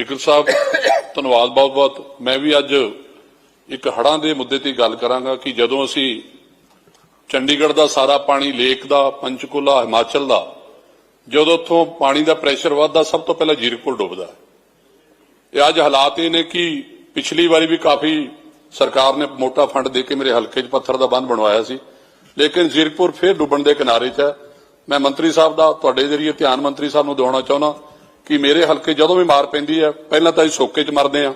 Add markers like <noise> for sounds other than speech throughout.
Speaker ਸਾਹਿਬ, ਧੰਨਵਾਦ ਬਹੁਤ ਬਹੁਤ। ਮੈਂ ਵੀ ਅੱਜ ਇੱਕ ਹੜਾਂ ਦੇ ਮੁੱਦੇ ਤੇ ਗੱਲ ਕਰਾਂਗਾ ਕਿ ਜਦੋਂ ਅਸੀਂ ਚੰਡੀਗੜ੍ਹ ਦਾ ਸਾਰਾ ਪਾਣੀ, ਲੇਕ ਦਾ, ਪੰਚਕੂਲਾ, ਹਿਮਾਚਲ ਦਾ, ਜਦੋਂ ਉੱਥੋਂ ਪਾਣੀ ਦਾ ਪ੍ਰੈਸ਼ਰ ਵੱਧਦਾ, ਸਭ ਤੋਂ ਪਹਿਲਾਂ ਜੀਰਕਪੁਰ ਡੁੱਬਦਾ ਇਹ ਅੱਜ ਹਾਲਾਤ ਇਹ ਨੇ ਕਿ ਪਿਛਲੀ ਵਾਰੀ ਵੀ ਕਾਫੀ ਸਰਕਾਰ ਨੇ ਮੋਟਾ ਫੰਡ ਦੇ ਕੇ ਮੇਰੇ ਹਲਕੇ 'ਚ ਪੱਥਰ ਦਾ ਬੰਨ ਬਣਵਾਇਆ ਸੀ। ਲੇਕਿਨ ਜ਼ੀਰਕਪੁਰ ਫਿਰ ਡੁੱਬਣ ਦੇ ਕਿਨਾਰੇ 'ਚ ਹੈ। ਮੈਂ ਮੰਤਰੀ ਸਾਹਿਬ ਦਾ, ਤੁਹਾਡੇ ਜਰੀਏ ਧਿਆਨ ਮੰਤਰੀ ਸਾਹਿਬ ਨੂੰ ਦਿਵਾਉਣਾ ਚਾਹੁੰਦਾ। ਕਿ ਮੇਰੇ ਹਲਕੇ ਜਦੋਂ ਵੀ ਮਾਰ ਪੈਂਦੀ ਹੈ ਪਹਿਲਾਂ ਤਾਂ ਅਸੀਂ ਸੋਕੇ 'ਚ ਮਰਦੇ ਆ।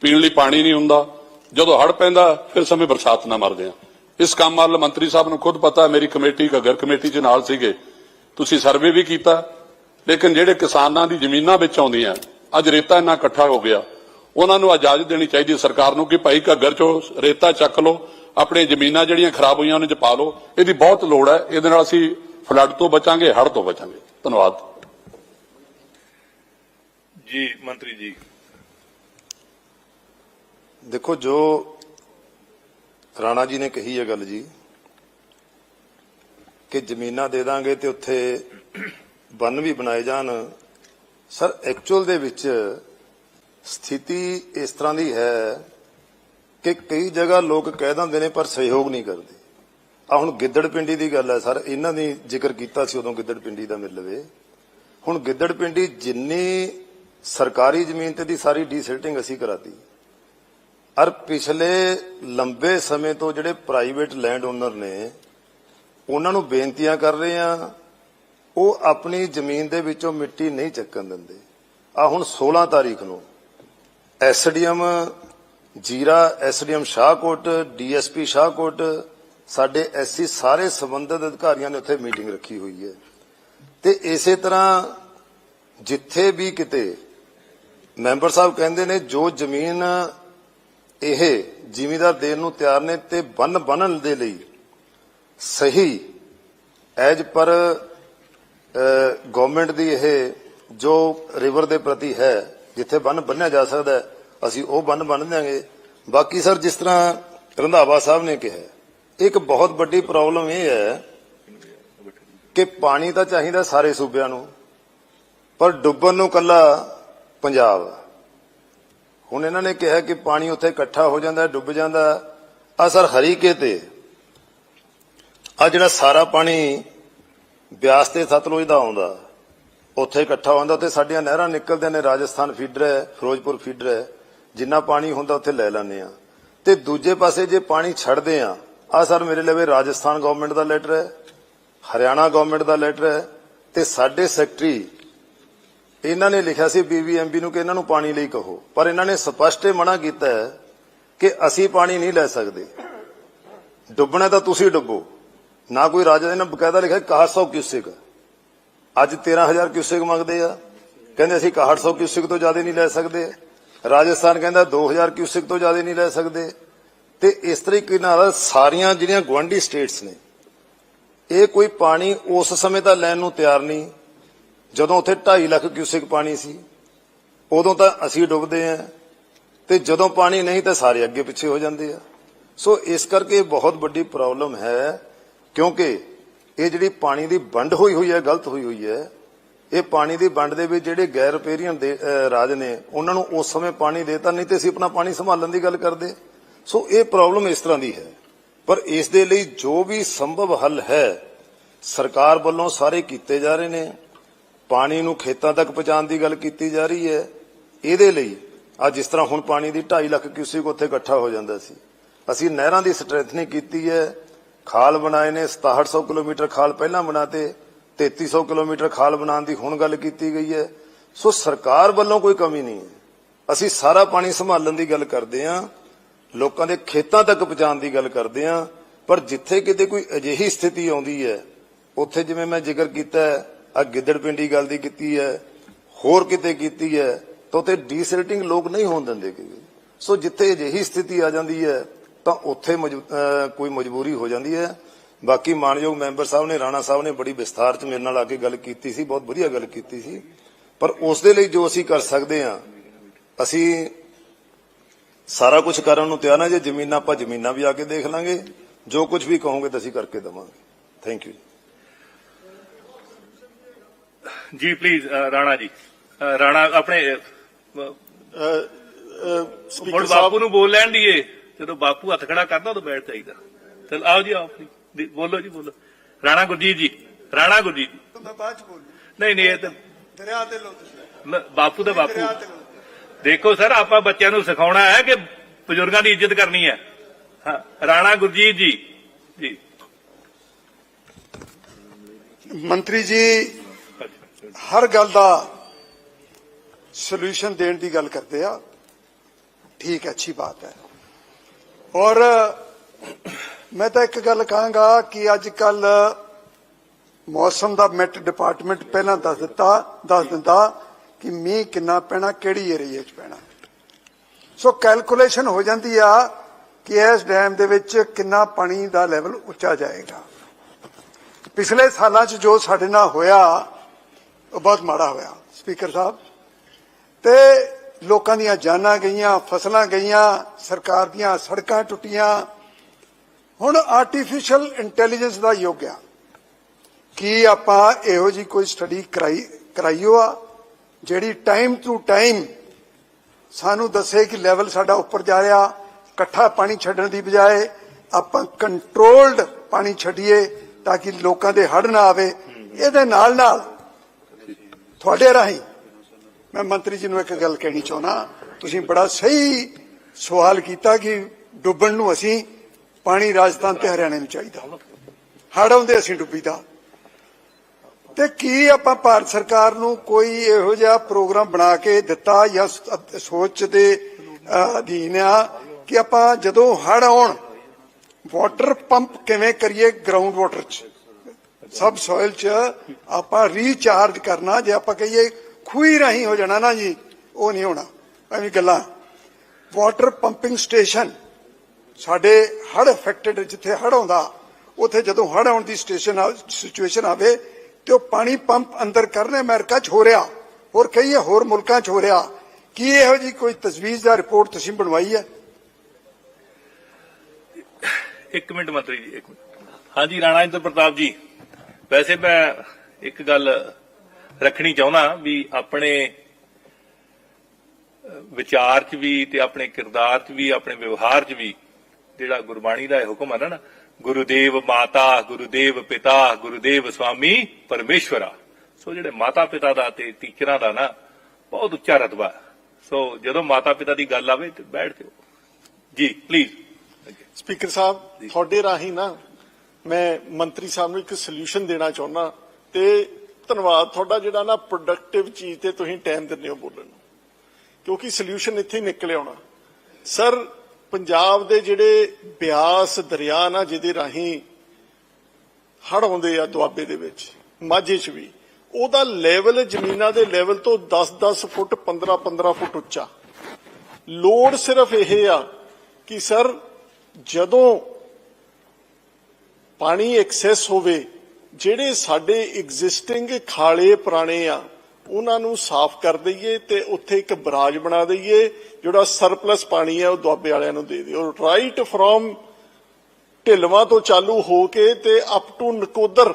ਪੀਣ ਲਈ ਪਾਣੀ ਨਹੀਂ ਹੁੰਦਾ। ਜਦੋਂ ਹੜ ਪੈਂਦਾ, ਫਿਰ ਸਮੇਂ ਬਰਸਾਤ ਨਾਲ ਮਰਦੇ ਆ। ਇਸ ਕੰਮ ਵੱਲ ਮੰਤਰੀ ਸਾਹਿਬ ਨੂੰ ਖੁਦ ਪਤਾ, ਮੇਰੀ ਕਮੇਟੀ, ਘੱਗਰ ਕਮੇਟੀ 'ਚ ਨਾਲ ਸੀਗੇ। ਤੁਸੀਂ ਸਰਵੇ ਵੀ ਕੀਤਾ, ਲੇਕਿਨ ਜਿਹੜੇ ਕਿਸਾਨਾਂ ਦੀ ਜ਼ਮੀਨਾਂ ਵਿੱਚ ਆਉਂਦੀਆਂ, ਅੱਜ ਰੇਤਾ ਇੰਨਾ ਇਕੱਠਾ ਹੋ ਗਿਆ। ਉਹਨਾਂ ਨੂੰ ਇਜਾਜ਼ਤ ਦੇਣੀ ਚਾਹੀਦੀ ਹੈ ਸਰਕਾਰ ਨੂੰ ਕਿ ਭਾਈ ਘੱਗਰ ਚੋਂ ਰੇਤਾ ਚੱਕ ਲਓ, ਆਪਣੇ ਜ਼ਮੀਨਾਂ ਜਿਹੜੀਆਂ ਖਰਾਬ ਹੋਈਆਂ ਉਹਨਾਂ 'ਚ ਪਾ ਲਓ। ਇਹਦੀ ਬਹੁਤ ਲੋੜ ਹੈ। ਇਹਦੇ ਨਾਲ ਅਸੀਂ ਫਲੱਡ ਤੋਂ ਬਚਾਂਗੇ, ਹੜ੍ਹ ਤੋਂ ਬਚਾਂਗੇ। ਧੰਨਵਾਦ। ਜੀ, ਮੰਤਰੀ ਜੀ। ਦੇਖੋ, ਜੋ ਰਾਣਾ ਜੀ ਨੇ ਕਹੀ ਹੈ ਗੱਲ ਜੀ, ਕਿ ਜ਼ਮੀਨਾਂ ਦੇ ਦਾਂਗੇ ਤੇ ਉੱਥੇ ਬੰਨ ਵੀ ਬਣਾਏ ਜਾਣ। ਸਰ ਐਕਚੁਅਲ ਦੇ ਵਿੱਚ ਸਥਿਤੀ ਇਸ ਤਰ੍ਹਾਂ ਦੀ ਹੈ ਕਿ ਕਈ ਜਗ੍ਹਾ ਲੋਕ ਕਹਿ ਦਿੰਦੇ ਨੇ, ਪਰ ਸਹਿਯੋਗ ਨਹੀਂ ਕਰਦੇ। ਆ ਹੁਣ ਗਿੱਦੜ ਪਿੰਡੀ ਦੀ ਗੱਲ ਹੈ ਸਰ, ਇਹਨਾਂ ਦੀ ਜ਼ਿਕਰ ਕੀਤਾ ਸੀ ਉਦੋਂ ਗਿੱਦੜ ਪਿੰਡੀ ਦਾ ਮਿਲਵੇ ਹੁਣ ਗਿੱਦੜ ਪਿੰਡੀ ਜਿੰਨੀ ਸਰਕਾਰੀ ਜ਼ਮੀਨ ਤੇ ਦੀ ਸਾਰੀ ਡੀਸਿਲਟਿੰਗ ਅਸੀਂ ਕਰਾਤੀ। ਅਰ ਪਿਛਲੇ ਲੰਬੇ ਸਮੇਂ ਤੋਂ ਜਿਹੜੇ ਪ੍ਰਾਈਵੇਟ ਲੈਂਡ ਓਨਰ ਨੇ, ਉਹਨਾਂ ਨੂੰ ਬੇਨਤੀਆਂ ਕਰ ਰਹੇ ਆ ਉਹ ਆਪਣੀ ਜ਼ਮੀਨ ਦੇ ਵਿੱਚੋਂ ਮਿੱਟੀ ਨਹੀਂ ਚੱਕਣ ਦਿੰਦੇ। ਆ ਹੁਣ 16 ਤਾਰੀਖ ਨੂੰ ਐਸਡੀਐਮ ਜੀਰਾ, ਐਸਡੀਐਮ ਸ਼ਾਹਕੋਟ, ਡੀਐਸਪੀ ਸ਼ਾਹਕੋਟ, ਸਾਡੇ ਐਸਸੀ ਸਾਰੇ ਸੰਬੰਧਿਤ ਅਧਿਕਾਰੀਆਂ ਨੇ ਉੱਥੇ ਮੀਟਿੰਗ ਰੱਖੀ ਹੋਈ ਹੈ। ਤੇ ਇਸੇ ਤਰ੍ਹਾਂ ਜਿੱਥੇ ਵੀ ਕਿਤੇ ਮੈਂਬਰ ਸਾਹਿਬ ਕਹਿੰਦੇ ਨੇ, ਜੋ ਜ਼ਮੀਨ ਇਹ ਜ਼ਿਮੀਦਾਰ ਦੇਣ ਨੂੰ ਤਿਆਰ ਨੇ ਤੇ ਬੰਨ ਬੰਨਣ ਦੇ ਲਈ ਸਹੀ, ਐਜ ਪਰ ਗਵਰਨਮੈਂਟ ਦੀ ਇਹ ਜੋ ਰਿਵਰ ਦੇ ਪ੍ਰਤੀ ਹੈ, ਜਿੱਥੇ ਬੰਨ ਬੰਨਿਆ ਜਾ ਸਕਦਾ ਅਸੀਂ ਉਹ ਬੰਨ ਬੰਨ ਦਿਆਂਗੇ। ਬਾਕੀ ਸਰ, ਜਿਸ ਤਰ੍ਹਾਂ ਰੰਧਾਵਾ ਸਾਹਿਬ ਨੇ ਕਿਹਾ, ਇੱਕ ਬਹੁਤ ਵੱਡੀ ਪ੍ਰੋਬਲਮ ਇਹ ਹੈ ਕਿ ਪਾਣੀ ਤਾਂ ਚਾਹੀਦਾ ਸਾਰੇ ਸੂਬਿਆਂ ਨੂੰ, ਪਰ ਡੁੱਬਣ ਨੂੰ ਕੱਲਾ ਪੰਜਾਬ। ਹੁਣ ਇਹਨਾਂ ਨੇ ਕਿਹਾ ਕਿ ਪਾਣੀ ਉੱਥੇ ਇਕੱਠਾ ਹੋ ਜਾਂਦਾ, ਡੁੱਬ ਜਾਂਦਾ। ਆ ਸਰ ਹਰੀਕੇ ਤੇ। ਆ ਜਿਹੜਾ ਸਾਰਾ ਪਾਣੀ ਬਿਆਸ ਤੇ ਸਤਲੁਜ ਦਾ ਆਉਂਦਾ, ਉੱਥੇ ਇਕੱਠਾ ਹੁੰਦਾ ਤੇ ਸਾਡੀਆਂ ਨਹਿਰਾਂ ਨਿਕਲਦੇ ਨੇ, ਰਾਜਸਥਾਨ ਫੀਡਰ ਹੈ, ਫਿਰੋਜ਼ਪੁਰ ਫੀਡਰ ਹੈ। ਜਿੰਨਾ ਪਾਣੀ ਹੁੰਦਾ, ਉੱਥੇ ਲੈ ਲੈਂਦੇ ਆ ਤੇ ਦੂਜੇ ਪਾਸੇ ਜੇ ਪਾਣੀ ਛੱਡਦੇ ਆ ਆ ਸਰ ਮੇਰੇ ਲਵੇ ਰਾਜਸਥਾਨ ਗਵਰਨਮੈਂਟ ਦਾ ਲੈਟਰ ਹੈ, ਹਰਿਆਣਾ ਗਵਰਨਮੈਂਟ ਦਾ ਲੈਟਰ ਹੈ, ਤੇ ਸਾਡੇ ਸੈਕਟਰੀ ਇਹਨਾਂ ਨੇ ਲਿਖਿਆ ਸੀ ਬੀਬੀਐਮਬੀ ਨੂੰ ਕਿ ਇਹਨਾਂ ਨੂੰ ਪਾਣੀ ਲਈ ਕਹੋ। ਪਰ ਇਹਨਾਂ ਨੇ ਸਪਸ਼ਟ ਇਹ ਮਨਾ ਕੀਤਾ ਹੈ ਕਿ ਅਸੀਂ ਪਾਣੀ ਨਹੀਂ ਲੈ ਸਕਦੇ। ਡੁੱਬਣਾ ਤਾਂ ਤੁਸੀਂ ਡੁੱਬੋ। ਨਾ ਕੋਈ ਰਾਜਾ ਇਹਨਾਂ ਬਕਾਇਦਾ ਲਿਖਿਆ 6100 ਕਿਊਸਿਕ। ਅੱਜ 13000 ਕਿਊਸਿਕ ਮੰਗਦੇ ਆ। ਕਹਿੰਦੇ ਅਸੀਂ 6100 ਕਿਊਸਿਕ ਤੋਂ ਜ਼ਿਆਦਾ ਨਹੀਂ ਲੈ ਸਕਦੇ। ਰਾਜਸਥਾਨ ਕਹਿੰਦਾ 2000 ਕਿਊਸਿਕ ਤੋਂ ਜ਼ਿਆਦਾ ਨਹੀਂ ਲੈ ਸਕਦੇ। ਤੇ ਇਸ ਤਰੀਕੇ ਨਾਲ ਸਾਰੀਆਂ ਜਿਹੜੀਆਂ ਗਵਾਂਢੀ ਸਟੇਟਸ ਨੇ, ਇਹ ਕੋਈ ਪਾਣੀ ਉਸ ਸਮੇਂ ਤਾਂ ਲੈਣ ਨੂੰ ਤਿਆਰ ਨਹੀਂ। ਜਦੋਂ ਉੱਥੇ 2.5 ਲੱਖ ਕਿਊਸਿਕ ਪਾਣੀ ਸੀ, ਉਦੋਂ ਤਾਂ ਅਸੀਂ ਡੁੱਬਦੇ ਆਂ ਤੇ ਜਦੋਂ ਪਾਣੀ ਨਹੀਂ ਤਾਂ ਸਾਰੇ ਅੱਗੇ ਪਿੱਛੇ ਹੋ ਜਾਂਦੇ ਆ। ਸੋ ਇਸ ਕਰਕੇ ਬਹੁਤ ਵੱਡੀ ਪ੍ਰੋਬਲਮ ਹੈ, ਕਿਉਂਕਿ ਇਹ ਜਿਹੜੀ ਪਾਣੀ ਦੀ ਵੰਡ ਹੋਈ ਹੋਈ ਹੈ, ਗਲਤ ਹੋਈ ਹੋਈ ਹੈ, ਇਹ ਪਾਣੀ ਦੀ ਵੰਡ ਦੇ ਵਿੱਚ ਜਿਹੜੇ ਗੈਰ ਰਪੇਰੀਅਨ ਦੇ ਰਾਜ ਨੇ, ਉਹਨਾਂ ਨੂੰ ਉਸ ਸਮੇਂ ਪਾਣੀ ਦੇਤਾ, ਨਹੀਂ ਤੇ ਅਸੀਂ ਆਪਣਾ ਪਾਣੀ ਸੰਭਾਲਣ ਦੀ ਗੱਲ ਕਰਦੇ। ਸੋ ਇਹ ਪ੍ਰੋਬਲਮ ਇਸ ਤਰ੍ਹਾਂ ਦੀ ਹੈ। ਪਰ ਇਸ ਦੇ ਲਈ ਜੋ ਵੀ ਸੰਭਵ ਹੱਲ ਹੈ, ਸਰਕਾਰ ਵੱਲੋਂ ਸਾਰੇ ਕੀਤੇ ਜਾ ਰਹੇ ਨੇ। ਪਾਣੀ ਨੂੰ ਖੇਤਾਂ ਤੱਕ ਪਹੁੰਚਾਉਣ ਦੀ ਗੱਲ ਕੀਤੀ ਜਾ ਰਹੀ ਹੈ। ਇਹਦੇ ਲਈ ਆ ਜਿਸ ਤਰ੍ਹਾਂ ਹੁਣ ਪਾਣੀ ਦੀ 2.5 ਲੱਖ ਕਿਊਸਿਕ ਉੱਥੇ ਇਕੱਠਾ ਹੋ ਜਾਂਦਾ ਸੀ। ਅਸੀਂ ਨਹਿਰਾਂ ਦੀ ਸਟਰੈਂਥਨਿੰਗ ਕੀਤੀ ਹੈ। ਖਾਲ ਬਣਾਏ ਨੇ 6700 ਕਿਲੋਮੀਟਰ ਖਾਲ ਪਹਿਲਾਂ ਬਣਾਤੇ 3300 ਕਿਲੋਮੀਟਰ ਖਾਲ ਬਣਾਉਣ ਦੀ ਹੁਣ ਗੱਲ ਕੀਤੀ ਗਈ ਹੈ। ਸੋ ਸਰਕਾਰ ਵੱਲੋਂ ਕੋਈ ਕਮੀ ਨਹੀਂ ਹੈ। ਅਸੀਂ ਸਾਰਾ ਪਾਣੀ ਸੰਭਾਲਣ ਦੀ ਗੱਲ ਕਰਦੇ ਹਾਂ। ਲੋਕਾਂ ਦੇ ਖੇਤਾਂ ਤੱਕ ਪਹੁੰਚਾਉਣ ਦੀ ਗੱਲ ਕਰਦੇ ਹਾਂ। ਪਰ ਜਿੱਥੇ ਕਿਤੇ ਕੋਈ ਅਜਿਹੀ ਸਥਿਤੀ ਆਉਂਦੀ ਹੈ, ਉੱਥੇ ਜਿਵੇਂ ਮੈਂ ਜ਼ਿਕਰ ਕੀਤਾ ਆ ਗਿੱਦੜ ਪਿੰਡੀ ਗੱਲ ਦੀ ਕੀਤੀ ਹੈ, ਹੋਰ ਕਿਤੇ ਕੀਤੀ ਹੈ, ਤਾਂ ਉੱਥੇ ਡੀਸਿਲਟਿੰਗ ਲੋਕ ਨਹੀਂ ਹੋਣ ਦਿੰਦੇ ਸੋ ਜਿੱਥੇ ਅਜਿਹੀ ਸਥਿਤੀ ਆ ਜਾਂਦੀ ਹੈ, ਤਾਂ ਉੱਥੇ ਕੋਈ ਮਜਬੂਰੀ ਹੋ ਜਾਂਦੀ ਹੈ। ਬਾਕੀ ਮਾਨਯੋਗ ਮੈਂਬਰ ਸਾਹਿਬ ਨੇ, ਰਾਣਾ ਸਾਹਿਬ ਨੇ ਬੜੀ ਵਿਸਥਾਰ ਚ ਮੇਰੇ ਨਾਲ ਆ ਕੇ ਗੱਲ ਕੀਤੀ ਸੀ, ਬਹੁਤ ਵਧੀਆ ਗੱਲ ਕੀਤੀ ਸੀ। ਪਰ ਉਸ ਦੇ ਲਈ ਜੋ ਅਸੀਂ ਕਰ ਸਕਦੇ ਹਾਂ, ਅਸੀਂ ਸਾਰਾ ਕੁਝ ਕਰਨ ਨੂੰ ਤਿਆਰ ਹਾਂ, ਜੇ ਜ਼ਮੀਨਾਂ ਆਪਾਂ ਜ਼ਮੀਨਾਂ ਵੀ ਆ ਕੇ ਦੇਖ ਲਾਂਗੇ, ਜੋ ਕੁਝ ਵੀ ਕਹੋਗੇ ਤਾਂ ਅਸੀਂ ਕਰਕੇ ਦੇਵਾਂਗੇ। ਥੈਂਕ ਯੂ ਜੀ ਪਲੀਜ਼ ਰਾਣਾ ਜੀ। ਰਾਣਾ ਆਪਣੇ ਹੁਣ ਸਪੀਕਰ ਬਾਪੂ ਨੂੰ ਬੋਲ ਲੈਣ ਦੀਏ। ਜਦੋਂ ਬਾਪੂ ਹੱਥ ਖੜਾ ਕਰਦਾ ਉਦੋਂ ਬੈਠ ਜਾਈਦਾ। ਚਲ ਆਓ ਜੀ ਆਓ ਜੀ, ਬੋਲੋ ਜੀ ਬੋਲੋ। ਰਾਣਾ ਗੁਰਜੀਤ ਜੀ ਰਾਣਾ ਗੁਰਜੀਤ ਜੀ। ਮੈਂ ਬਾਅਦ ਚ ਬੋਲੂ ਨਹੀਂ ਨਹੀਂ ਇਹ ਤਾਂ ਦਰਿਆ ਤੇ ਲੋ ਤੁਸੀਂ। ਮੈਂ- ਬਾਪੂ ਦਾ ਬਾਪੂ। ਦੇਖੋ ਸਰ ਆਪਾਂ ਬੱਚਿਆਂ ਨੂੰ ਸਿਖਾਉਣਾ ਹੈ ਕਿ ਬਜ਼ੁਰਗਾਂ ਦੀ ਇੱਜ਼ਤ ਕਰਨੀ ਹੈ। ਹਾਂ ਰਾਣਾ ਗੁਰਜੀਤ ਜੀ। ਜੀ। ਮੰਤਰੀ ਜੀ ਹਰ ਗੱਲ ਦਾ ਸੋਲੂਸ਼ਨ ਦੇਣ ਦੀ ਗੱਲ ਕਰਦੇ ਆ। ਠੀਕ ਹੈ, ਅੱਛੀ ਬਾਤ ਹੈ। ਔਰ ਮੈਂ ਤਾਂ ਇੱਕ ਗੱਲ ਕਹਾਂਗਾ ਕਿ ਅੱਜ ਕੱਲ ਮੌਸਮ ਦਾ ਮੈਟ ਡਿਪਾਰਟਮੈਂਟ ਪਹਿਲਾਂ ਦੱਸ ਦਿੱਤਾ, ਦੱਸ ਦਿੰਦਾ ਕਿ ਮੀਂਹ ਕਿੰਨਾ ਪੈਣਾ, ਕਿਹੜੀ ਏਰੀਏ 'ਚ ਪੈਣਾ। ਸੋ ਕੈਲਕੂਲੇਸ਼ਨ ਹੋ ਜਾਂਦੀ ਆ ਕਿ ਇਸ ਡੈਮ ਦੇ ਵਿੱਚ ਕਿੰਨਾ ਪਾਣੀ ਦਾ ਲੈਵਲ ਉੱਚਾ ਜਾਏਗਾ। ਪਿਛਲੇ ਸਾਲਾਂ 'ਚ ਜੋ ਸਾਡੇ ਨਾਲ ਹੋਇਆ ਉਹ ਬਹੁਤ ਮਾੜਾ ਹੋਇਆ ਸਪੀਕਰ ਸਾਹਿਬ। ਤੇ ਲੋਕਾਂ ਦੀਆਂ ਜਾਨਾਂ ਗਈਆਂ ਫਸਲਾਂ ਗਈਆਂ ਸਰਕਾਰ ਦੀਆਂ ਸੜਕਾਂ ਟੁੱਟੀਆਂ। ਹੁਣ ਆਰਟੀਫੀਸ਼ੀਅਲ ਇੰਟੈਲੀਜੈਂਸ ਦਾ ਯੁੱਗ ਆ। ਕੀ ਆਪਾਂ ਇਹੋ ਜੀ ਕੋਈ ਸਟੱਡੀ ਕਰਾਈ ਕਰਾਈਓ ਆ ਜਿਹੜੀ ਟਾਈਮ ਟੂ ਟਾਈਮ ਸਾਨੂੰ ਦੱਸੇ ਕਿ ਲੈਵਲ ਸਾਡਾ ਉੱਪਰ ਜਾ ਰਿਹਾ ਇਕੱਠਾ ਪਾਣੀ ਛੱਡਣ ਦੀ ਬਜਾਏ ਆਪਾਂ ਕੰਟਰੋਲਡ ਪਾਣੀ ਛੱਡੀਏ ਤਾਂ ਕਿ ਲੋਕਾਂ ਦੇ ਹੜ ਨਾ ਆਵੇ। ਇਹਦੇ ਨਾਲ ਨਾਲ ਤੁਹਾਡੇ ਰਾਹੀਂ। ਮੈਂ ਮੰਤਰੀ ਜੀ ਨੂੰ ਇੱਕ ਗੱਲ ਕਹਿਣੀ ਚਾਹੁੰਦਾ, ਤੁਸੀਂ ਬੜਾ ਸਹੀ ਸਵਾਲ ਕੀਤਾ ਕਿ ਡੁੱਬਣ ਨੂੰ ਅਸੀਂ ਪਾਣੀ ਰਾਜਸਥਾਨ ਤੇ ਹਰਿਆਣੇ ਨੂੰ ਚਾਹੀਦਾ। ਹੜ ਆਉਂਦੇ ਅਸੀਂ ਡੁੱਬੀਦਾ। ਤੇ ਕੀ ਆਪਾਂ ਭਾਰਤ ਸਰਕਾਰ ਨੂੰ ਕੋਈ ਇਹੋ ਜਿਹਾ ਪ੍ਰੋਗਰਾਮ ਬਣਾ ਕੇ ਦਿੱਤਾ ਜਾਂ ਸੋਚ ਦੇ ਅਧੀਨ ਆ ਕਿ ਆਪਾਂ ਜਦੋਂ ਹੜ ਆਉਣ, ਵਾਟਰ ਪੰਪ ਕਿਵੇਂ ਕਰੀਏ ਗਰਾਊਂਡ ਵਾਟਰ ਚ? ਸਬ ਸੋਇਲ ਚ ਆਪਾਂ ਰੀਚਾਰਜ ਕਰਨਾ, ਜੇ ਆਪਾਂ ਕਹੀਏ ਖੂਹੀ ਰਾਹੀਂ ਹੋ ਜਾਣਾ ਨਾ ਜੀ, ਉਹ ਨਹੀਂ ਹੋਣਾ। ਐਵੇਂ ਗੱਲਾਂ। ਵਾਟਰ ਪੰਪਿੰਗ ਸਟੇਸ਼ਨ ਸਾਡੇ ਹੜ ਅਫੈਕਟਡ ਜਿੱਥੇ ਹੜ ਆਉਂਦਾ, ਉੱਥੇ ਜਦੋਂ ਹੜ ਆਉਣ ਦੀ ਸਟੇਸ਼ਨ ਸਿਚੁਏਸ਼ਨ ਆਵੇ ਤੇ ਉਹ ਪਾਣੀ ਪੰਪ ਅੰਦਰ ਕਰਨੇ ਅਮਰੀਕਾ 'ਚ ਹੋ ਰਿਹਾ। ਹੋਰ ਕਈ ਹੋਰ ਮੁਲਕਾਂ 'ਚ ਹੋ ਰਿਹਾ। ਕੀ ਇਹੋ ਜੀ ਕੋਈ ਤਜਵੀਜ਼ ਦਾ ਰਿਪੋਰਟ ਤੁਸੀਂ ਬਣਵਾਈ ਹੈ? ਇੱਕ ਮਿੰਟ ਮੰਤਰੀ ਜੀ, ਇੱਕ ਮਿੰਟ। ਹਾਂਜੀ, ਰਾਣਾ ਇੰਦਰ ਪ੍ਰਤਾਪ ਜੀ। ਵੈਸੇ ਮੈਂ ਇੱਕ ਗੱਲ ਰੱਖਣੀ ਚਾਹੁੰਦਾ ਵੀ ਆਪਣੇ ਵਿਚਾਰ 'ਚ ਵੀ ਤੇ ਆਪਣੇ ਕਿਰਦਾਰ 'ਚ ਵੀ ਆਪਣੇ ਵਿਵਹਾਰ 'ਚ ਵੀ ਜਿਹੜਾ ਗੁਰਬਾਣੀ ਦਾ ਇਹ ਹੁਕਮ ਹੈ ਨਾ ਗੁਰੂਦੇਵ ਮਾਤਾ ਗੁਰੂਦੇਵ ਪਿਤਾ ਗੁਰੂਦੇਵ ਸਵਾਮੀ ਪਰਮੇਸ਼ਵਰਾ। ਸੋ ਜਿਹੜੇ ਮਾਤਾ ਪਿਤਾ ਦਾ ਤੇ ਟੀਚਰਾਂ ਦਾ ਨਾ ਬਹੁਤ ਉੱਚਾ ਰਤਬਾ। ਸੋ ਜਦੋਂ ਮਾਤਾ ਪਿਤਾ ਦੀ ਗੱਲ ਆਵੇ ਤੇ ਬੈਠ ਜਾਓ। ਜੀ ਪਲੀਜ਼ ਸਪੀਕਰ ਸਾਹਿਬ ਤੁਹਾਡੇ ਰਾਹੀਂ ਨਾ ਮੈਂ ਮੰਤਰੀ ਸਾਹਿਬ ਨੂੰ ਇੱਕ ਸੋਲੂਸ਼ਨ ਦੇਣਾ ਚਾਹੁੰਦਾ ਤੇ ਧੰਨਵਾਦ ਤੁਹਾਡਾ ਜਿਹੜਾ ਨਾ ਪ੍ਰੋਡਕਟਿਵ ਚੀਜ਼ ਤੇ ਤੁਸੀਂ ਟਾਈਮ ਦਿੰਦੇ ਹੋ ਬੋਲਣ ਨੂੰ। ਕਿਉਂਕਿ ਸੋਲੂਸ਼ਨ ਇੱਥੇ ਹੀ ਨਿਕਲ ਆਉਣਾ ਸਰ ਪੰਜਾਬ ਦੇ ਜਿਹੜੇ ਬਿਆਸ ਦਰਿਆ ਨਾ ਜਿਹਦੇ ਰਾਹੀਂ ਹੜ ਆਉਂਦੇ ਆ ਦੁਆਬੇ ਦੇ ਵਿੱਚ, ਮਾਝੇ 'ਚ ਵੀ, ਉਹਦਾ ਲੈਵਲ ਜ਼ਮੀਨਾਂ ਦੇ ਲੈਵਲ ਤੋਂ 10-10 ਫੁੱਟ 15-15 ਫੁੱਟ ਉੱਚਾ। ਲੋੜ ਸਿਰਫ ਇਹ ਆ ਕਿ ਸਰ ਜਦੋਂ ਪਾਣੀ ਐਕਸੈਸ ਹੋਵੇ, ਜਿਹੜੇ ਸਾਡੇ ਐਗਜ਼ਿਸਟਿੰਗ ਖਾਲੇ ਪੁਰਾਣੇ ਆ, ਉਹਨਾਂ ਨੂੰ ਸਾਫ਼ ਕਰ ਦਈਏ ਤੇ ਉੱਥੇ ਇੱਕ ਬਰਾਜ ਬਣਾ ਦਈਏ, ਜਿਹੜਾ ਸਰਪਲਸ ਪਾਣੀ ਹੈ ਉਹ ਦੁਆਬੇ ਵਾਲਿਆਂ ਨੂੰ ਦੇ ਦਿਓ ਰਾਈਟ ਫਰੋਮ ਢਿਲਵਾਂ ਤੋਂ ਚਾਲੂ ਹੋ ਕੇ ਤੇ up to Nakodar